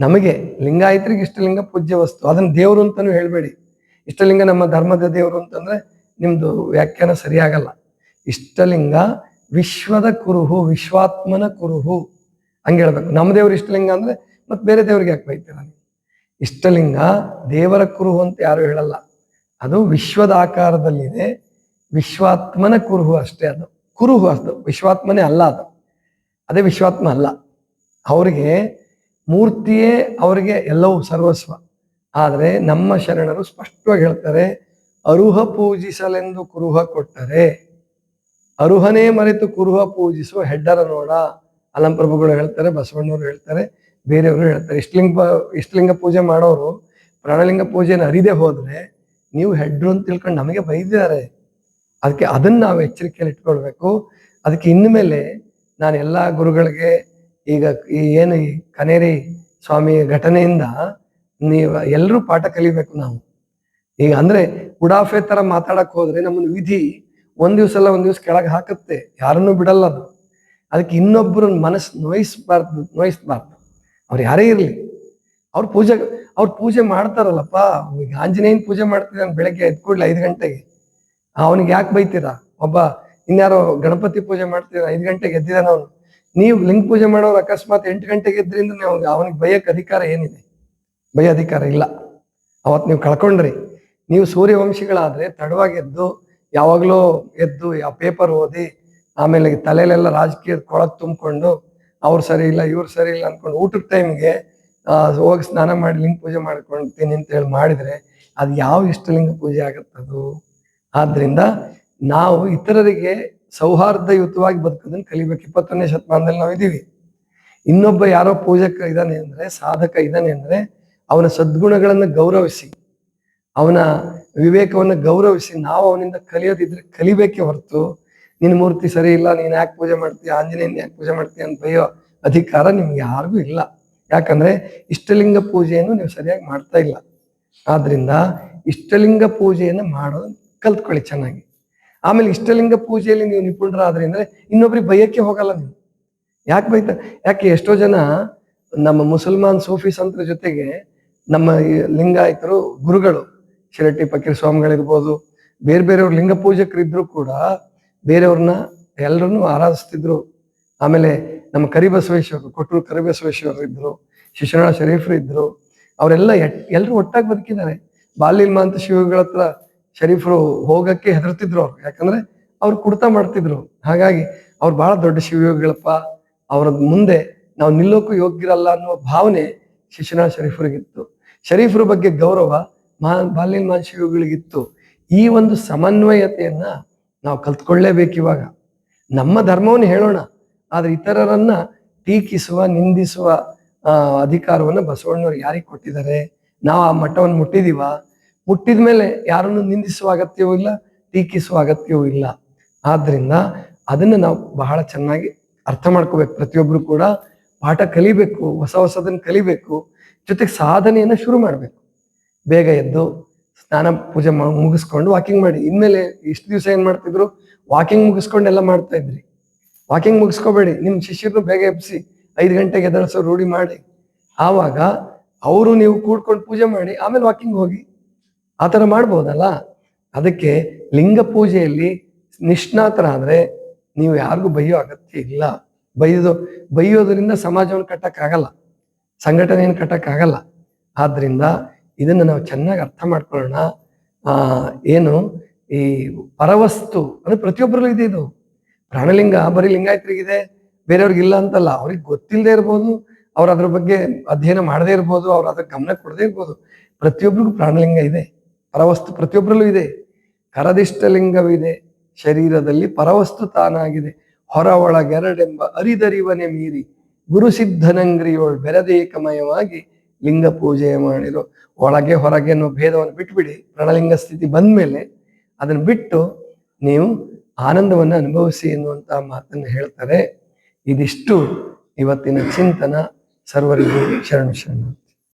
ನಮಗೆ ಲಿಂಗಾಯತರಿಗೆ ಇಷ್ಟಲಿಂಗ ಪೂಜ್ಯ ವಸ್ತು. ಅದನ್ನ ದೇವರು ಅಂತಾನು ಹೇಳ್ಬೇಡಿ. ಇಷ್ಟಲಿಂಗ ನಮ್ಮ ಧರ್ಮದ ದೇವರು ಅಂತಂದ್ರೆ ನಿಮ್ದು ವ್ಯಾಖ್ಯಾನ ಸರಿಯಾಗಲ್ಲ. ಇಷ್ಟಲಿಂಗ ವಿಶ್ವದ ಕುರುಹು, ವಿಶ್ವಾತ್ಮನ ಕುರುಹು. ಹಂಗೆ ಹೇಳ್ಬೇಕು. ನಮ್ಮ ದೇವ್ರ ಇಷ್ಟಲಿಂಗ ಅಂದ್ರೆ ಮತ್ತೆ ಬೇರೆ ದೇವ್ರಿಗೆ ಯಾಕೆ ಬೈತೀರ ಇಷ್ಟಲಿಂಗ ದೇವರ ಕುರುಹು ಅಂತ ಯಾರು ಹೇಳಲ್ಲ. ಅದು ವಿಶ್ವದ ಆಕಾರದಲ್ಲಿದೆ. ವಿಶ್ವಾತ್ಮನ ಕುರುಹು ಅಷ್ಟೇ ಅದು. ಕುರುಹು ಅದು ವಿಶ್ವಾತ್ಮನೇ ಅಲ್ಲ ಅದು. ಅದೇ ವಿಶ್ವಾತ್ಮ ಅಲ್ಲ. ಅವರಿಗೆ ಮೂರ್ತಿಯೇ ಅವರಿಗೆ ಎಲ್ಲವೂ ಸರ್ವಸ್ವ. ಆದರೆ ನಮ್ಮ ಶರಣರು ಸ್ಪಷ್ಟವಾಗಿ ಹೇಳ್ತಾರೆ, ಅರುಹ ಪೂಜಿಸಲೆಂದು ಕುರುಹ ಕೊಟ್ಟರೆ, ಅರುಹನೇ ಮರೆತು ಕುರುಹ ಪೂಜಿಸುವ ಹೆಡ್ಡರ ನೋಡ. ಅಲಂಪ್ರಭುಗಳು ಹೇಳ್ತಾರೆ, ಬಸವಣ್ಣವರು ಹೇಳ್ತಾರೆ, ಬೇರೆಯವರು ಹೇಳ್ತಾರೆ. ಇಷ್ಟಲಿಂಗ ಇಷ್ಟಲಿಂಗ ಪೂಜೆ ಮಾಡೋರು ಪ್ರಾಣಲಿಂಗ ಪೂಜೆನ ಅರಿದೇ ಹೋದ್ರೆ ನೀವು ಹೆಡ್ರು ಅಂತ ತಿಳ್ಕೊಂಡು ನಮಗೆ ಬೈದಿದ್ದಾರೆ. ಅದಕ್ಕೆ ಅದನ್ನ ನಾವು ಎಚ್ಚರಿಕೆಯಲ್ಲಿ ಇಟ್ಕೊಳ್ಬೇಕು. ಅದಕ್ಕೆ ಇನ್ಮೇಲೆ ನಾನು ಎಲ್ಲ ಗುರುಗಳಿಗೆ ಈಗ ಈ ಏನು ಈ ಕನೇರಿ ಸ್ವಾಮಿ ಘಟನೆಯಿಂದ ನೀವು ಎಲ್ಲರೂ ಪಾಠ ಕಲಿಬೇಕು ನಾವು. ಈಗ ಅಂದ್ರೆ ಉಡಾಫೆ ತರ ಮಾತಾಡಕ್ ಹೋದ್ರೆ ನಮ್ಮನ್ನ ವಿಧಿ ಒಂದು ದಿವ್ಸ ಅಲ್ಲ ಒಂದ್ ದಿವಸ ಕೆಳಗೆ ಹಾಕುತ್ತೆ. ಯಾರನ್ನೂ ಬಿಡಲ್ಲ ಅದು. ಅದಕ್ಕೆ ಇನ್ನೊಬ್ಬರನ್ನ ಮನಸ್ಸು ನೋಯಿಸ್ಬಾರ್ದು ನೋಯಿಸ್ಬಾರ್ದು. ಅವ್ರು ಯಾರೇ ಇರಲಿ. ಅವ್ರು ಪೂಜೆ ಅವ್ರ ಪೂಜೆ ಮಾಡ್ತಾರಲ್ಲಪ್ಪ ಈಗ ಆಂಜನೇಯನ್ ಪೂಜೆ ಮಾಡ್ತಿದ್ದಾನೆ ಬೆಳಗ್ಗೆ ಎದ್ ಕೂಡ್ಲ ಐದು ಗಂಟೆಗೆ. ಅವನಿಗೆ ಯಾಕೆ ಬೈತೀರಾ? ಒಬ್ಬ ಇನ್ಯಾರೋ ಗಣಪತಿ ಪೂಜೆ ಮಾಡ್ತೀರ ಐದು ಗಂಟೆಗೆ ಎದ್ದಿದ್ದಾನೆ ಅವನು. ನೀವು ಲಿಂಗ ಪೂಜೆ ಮಾಡೋರು ಅಕಸ್ಮಾತ್ ಎಂಟು ಗಂಟೆಗೆ ಇದ್ರಿಂದ ನೀವು ಅವನಿಗೆ ಬೈಯಕ್ಕೆ ಅಧಿಕಾರ ಏನಿದೆ? ಬೈ ಅಧಿಕಾರ ಇಲ್ಲ. ಅವತ್ತು ನೀವು ಕಳ್ಕೊಂಡ್ರಿ. ನೀವು ಸೂರ್ಯವಂಶಿಗಳಾದ್ರೆ ತಡವಾಗಿ ಎದ್ದು, ಯಾವಾಗಲೂ ಎದ್ದು ಯಾವ ಪೇಪರ್ ಓದಿ, ಆಮೇಲೆ ತಲೆಯಲ್ಲೆಲ್ಲ ರಾಜಕೀಯದ ಕೊಳಕ್ ತುಂಬಿಕೊಂಡು, ಅವ್ರು ಸರಿ ಇಲ್ಲ, ಇವ್ರು ಸರಿ ಇಲ್ಲ ಅನ್ಕೊಂಡು ಊಟದ ಟೈಮ್ಗೆ ಹೋಗಿ ಸ್ನಾನ ಮಾಡಿ ಲಿಂಗ ಪೂಜೆ ಮಾಡ್ಕೊಳ್ತೀನಿ ಅಂತ ಹೇಳಿ ಮಾಡಿದ್ರೆ ಅದು ಯಾವ ಇಷ್ಟಲಿಂಗ ಪೂಜೆ ಆಗತ್ತದು ಆದ್ರಿಂದ ನಾವು ಇತರರಿಗೆ ಸೌಹಾರ್ದಯುತವಾಗಿ ಬದುಕೋದನ್ನ ಕಲಿಬೇಕು. ಇಪ್ಪತ್ತೊಂದನೇ ಶತಮಾನದಲ್ಲಿ ನಾವು ಇದ್ದೀವಿ. ಇನ್ನೊಬ್ಬ ಯಾರೋ ಪೂಜಕ ಇದ್ದಾನೆ ಅಂದ್ರೆ, ಸಾಧಕ ಇದ್ದಾನೆ ಅಂದ್ರೆ, ಅವನ ಸದ್ಗುಣಗಳನ್ನು ಗೌರವಿಸಿ, ಅವನ ವಿವೇಕವನ್ನ ಗೌರವಿಸಿ ನಾವು ಅವನಿಂದ ಕಲಿಯೋದಿದ್ರೆ ಕಲಿಬೇಕೇ ಹೊರತು, ನಿನ್ನ ಮೂರ್ತಿ ಸರಿ ಇಲ್ಲ, ನೀನ್ ಯಾಕೆ ಪೂಜೆ ಮಾಡ್ತೀಯ, ಆಂಜನೇಯನ್ ಯಾಕೆ ಪೂಜೆ ಮಾಡ್ತೀಯ ಅಂತ ಬೈಯೋ ಅಧಿಕಾರ ನಿಮ್ಗೆ ಯಾರಿಗೂ ಇಲ್ಲ. ಯಾಕಂದ್ರೆ ಇಷ್ಟಲಿಂಗ ಪೂಜೆಯನ್ನು ನೀವು ಸರಿಯಾಗಿ ಮಾಡ್ತಾ ಇಲ್ಲ. ಆದ್ರಿಂದ ಇಷ್ಟಲಿಂಗ ಪೂಜೆಯನ್ನು ಮಾಡೋದು ಕಲ್ತ್ಕೊಳ್ಳಿ ಚೆನ್ನಾಗಿ. ಆಮೇಲೆ ಇಷ್ಟಲಿಂಗ ಪೂಜೆಯಲ್ಲಿ ನೀವು ನಿಪುಣರಾದ್ರಿ ಅಂದ್ರೆ ಇನ್ನೊಬ್ರಿಗೆ ಭಯಕ್ಕೆ ಹೋಗಲ್ಲ ನೀವು. ಯಾಕೆ ಬೈತ, ಯಾಕೆ ಎಷ್ಟೋ ಜನ ನಮ್ಮ ಮುಸಲ್ಮಾನ್ ಸೂಫಿ ಸಂತರ ಜೊತೆಗೆ ನಮ್ಮ ಲಿಂಗಾಯತರು ಗುರುಗಳು ಶಿರಟ್ಟಿ ಫಕೀರ್ ಸ್ವಾಮಿಗಳಿರ್ಬೋದು, ಬೇರೆ ಬೇರೆಯವ್ರ ಲಿಂಗ ಪೂಜಕರಿದ್ರು ಕೂಡ ಬೇರೆಯವ್ರನ್ನ ಎಲ್ಲರನ್ನೂ ಆರಾಧಿಸ್ತಿದ್ರು. ಆಮೇಲೆ ನಮ್ಮ ಕರಿಬಸವೇಶ್ವರರು ಕೊಟ್ಟರು ಕರಿಬಸವೇಶ್ವರರು ಇದ್ರು, ಶಿಶುನಾಳ ಶರೀಫರು ಇದ್ರು, ಅವರೆಲ್ಲ ಎಲ್ಲರೂ ಒಟ್ಟಾಗಿ ಬದುಕಿದ್ದಾರೆ. ಬಾಲಿಲ್ಮ ಮಾಂತ ಶಿವಗಳ ಹತ್ರ ಶರೀಫರು ಹೋಗಕ್ಕೆ ಹೆದರ್ತಿದ್ರು ಅವ್ರು. ಯಾಕಂದ್ರೆ ಅವ್ರು ಕುಡ್ತಾ ಮಾಡ್ತಿದ್ರು. ಹಾಗಾಗಿ ಅವ್ರು ಬಹಳ ದೊಡ್ಡ ಶಿವಯೋಗಿಗಳಪ್ಪ. ಅವರ ಮುಂದೆ ನಾವು ನಿಲ್ಲೋಕ್ಕೂ ಯೋಗ್ಯರಲ್ಲ ಅನ್ನುವ ಭಾವನೆ ಶಿಶುನಾಳ ಶರೀಫರಿಗಿತ್ತು. ಶರೀಫರ ಬಗ್ಗೆ ಗೌರವ ಮಾ ಬಾಲ್ಯ ಮಾನ್ ಈ ಒಂದು ಸಮನ್ವಯತೆಯನ್ನ ನಾವು ಕಲ್ತ್ಕೊಳ್ಳೇಬೇಕು ಇವಾಗ. ನಮ್ಮ ಧರ್ಮವನ್ನು ಹೇಳೋಣ. ಆದ್ರೆ ಇತರರನ್ನ ಟೀಕಿಸುವ, ನಿಂದಿಸುವ ಅಧಿಕಾರವನ್ನ ಬಸವಣ್ಣವ್ರು ಯಾರಿಗೆ ಕೊಟ್ಟಿದ್ದಾರೆ? ನಾವು ಆ ಮಟ್ಟವನ್ನು ಮುಟ್ಟಿದೀವ? ಮುಟ್ಟಿದ ಮೇಲೆ ಯಾರನ್ನು ನಿಂದಿಸುವ ಅಗತ್ಯವೂ ಇಲ್ಲ, ಟೀಕಿಸುವ ಅಗತ್ಯವೂ ಇಲ್ಲ. ಆದ್ರಿಂದ ಅದನ್ನ ನಾವು ಬಹಳ ಚೆನ್ನಾಗಿ ಅರ್ಥ ಮಾಡ್ಕೋಬೇಕು. ಪ್ರತಿಯೊಬ್ರು ಕೂಡ ಪಾಠ ಕಲಿಬೇಕು, ಹೊಸ ಹೊಸದನ್ನ ಕಲಿಬೇಕು, ಜೊತೆಗೆ ಸಾಧನೆಯನ್ನ ಶುರು ಮಾಡ್ಬೇಕು. ಬೇಗ ಎದ್ದು ಸ್ನಾನ ಪೂಜೆ ಮುಗಿಸ್ಕೊಂಡು ವಾಕಿಂಗ್ ಮಾಡಿ. ಇನ್ಮೇಲೆ ಇಷ್ಟು ದಿವಸ ಏನ್ ಮಾಡ್ತಿದ್ರು? ವಾಕಿಂಗ್ ಮುಗಿಸ್ಕೊಂಡು ಎಲ್ಲ ಮಾಡ್ತಾ ಇದ್ರಿ. ವಾಕಿಂಗ್ ಮುಗಿಸ್ಕೋಬೇಡಿ. ನಿಮ್ಮ ಶಿಷ್ಯರನ್ನು ಬೇಗ ಎಬ್ಸಿ ಐದು ಗಂಟೆಗೆ ಎದಳಿಸೋ ರೂಢಿ ಮಾಡಿ. ಆವಾಗ ಅವರು ನೀವು ಕೂಡ್ಕೊಂಡು ಪೂಜೆ ಮಾಡಿ, ಆಮೇಲೆ ವಾಕಿಂಗ್ ಹೋಗಿ. ಆ ಥರ ಮಾಡ್ಬೋದಲ್ಲ? ಅದಕ್ಕೆ ಲಿಂಗ ಪೂಜೆಯಲ್ಲಿ ನಿಷ್ಣಾತರ ಆದರೆ ನೀವು ಯಾರಿಗೂ ಬೈಯೋ ಅಗತ್ಯ ಇಲ್ಲ. ಬೈಯೋದು, ಬೈಯೋದ್ರಿಂದ ಸಮಾಜವನ್ನು ಕಟ್ಟಕ್ಕಾಗಲ್ಲ. ಸಂಘಟನೆಯನ್ನು ಕಟ್ಟೋಕ್ಕಾಗಲ್ಲ. ಆದ್ದರಿಂದ ಇದನ್ನು ನಾವು ಚೆನ್ನಾಗಿ ಅರ್ಥ ಮಾಡ್ಕೊಳ್ಳೋಣ. ಏನು ಈ ಪರವಸ್ತು ಅಂದರೆ ಪ್ರತಿಯೊಬ್ಬರಲ್ಲೂ ಇದೆ ಇದು. ಪ್ರಾಣಲಿಂಗ, ಬರೀ ಲಿಂಗಾಯತರಿಗಿದೆ. ಬೇರೆಯವ್ರಿಗೆ ಇಲ್ಲ ಅಂತಲ್ಲ, ಅವ್ರಿಗೆ ಗೊತ್ತಿಲ್ಲದೆ ಇರ್ಬೋದು, ಅವ್ರು ಅದ್ರ ಬಗ್ಗೆ ಅಧ್ಯಯನ ಮಾಡದೇ ಇರ್ಬೋದು, ಅವ್ರು ಅದ್ರ ಗಮನ ಕೊಡದೇ ಇರ್ಬೋದು. ಪ್ರತಿಯೊಬ್ಬರಿಗೂ ಪ್ರಾಣಲಿಂಗ ಇದೆ, ಪರವಸ್ತು ಪ್ರತಿಯೊಬ್ಬರಲ್ಲೂ ಇದೆ. ಕರದಿಷ್ಟ ಲಿಂಗವಿದೆ, ಶರೀರದಲ್ಲಿ ಪರವಸ್ತು ತಾನಾಗಿದೆ. ಹೊರ ಒಳಗೆರಡೆಂಬ ಅರಿದರಿವನೆ ಮೀರಿ ಗುರುಸಿದ್ಧನಂಗ್ರಿಯೋಳ್ ಬೆರದೇಕಮಯವಾಗಿ ಲಿಂಗ ಪೂಜೆ ಮಾಡಿರೋ. ಒಳಗೆ ಹೊರಗೆ ಅನ್ನೋ ಭೇದವನ್ನು ಬಿಟ್ಬಿಡಿ, ಪ್ರಾಣಲಿಂಗ ಸ್ಥಿತಿ ಬಂದ ಮೇಲೆ ಅದನ್ನು ಬಿಟ್ಟು ನೀವು ಆನಂದವನ್ನು ಅನುಭವಿಸಿ ಎನ್ನುವಂತಹ ಮಾತನ್ನು ಹೇಳ್ತಾರೆ. ಇದಿಷ್ಟು ಇವತ್ತಿನ ಚಿಂತನ. ಸರ್ವರಿಗೂ ಶರಣು ಶರಣ.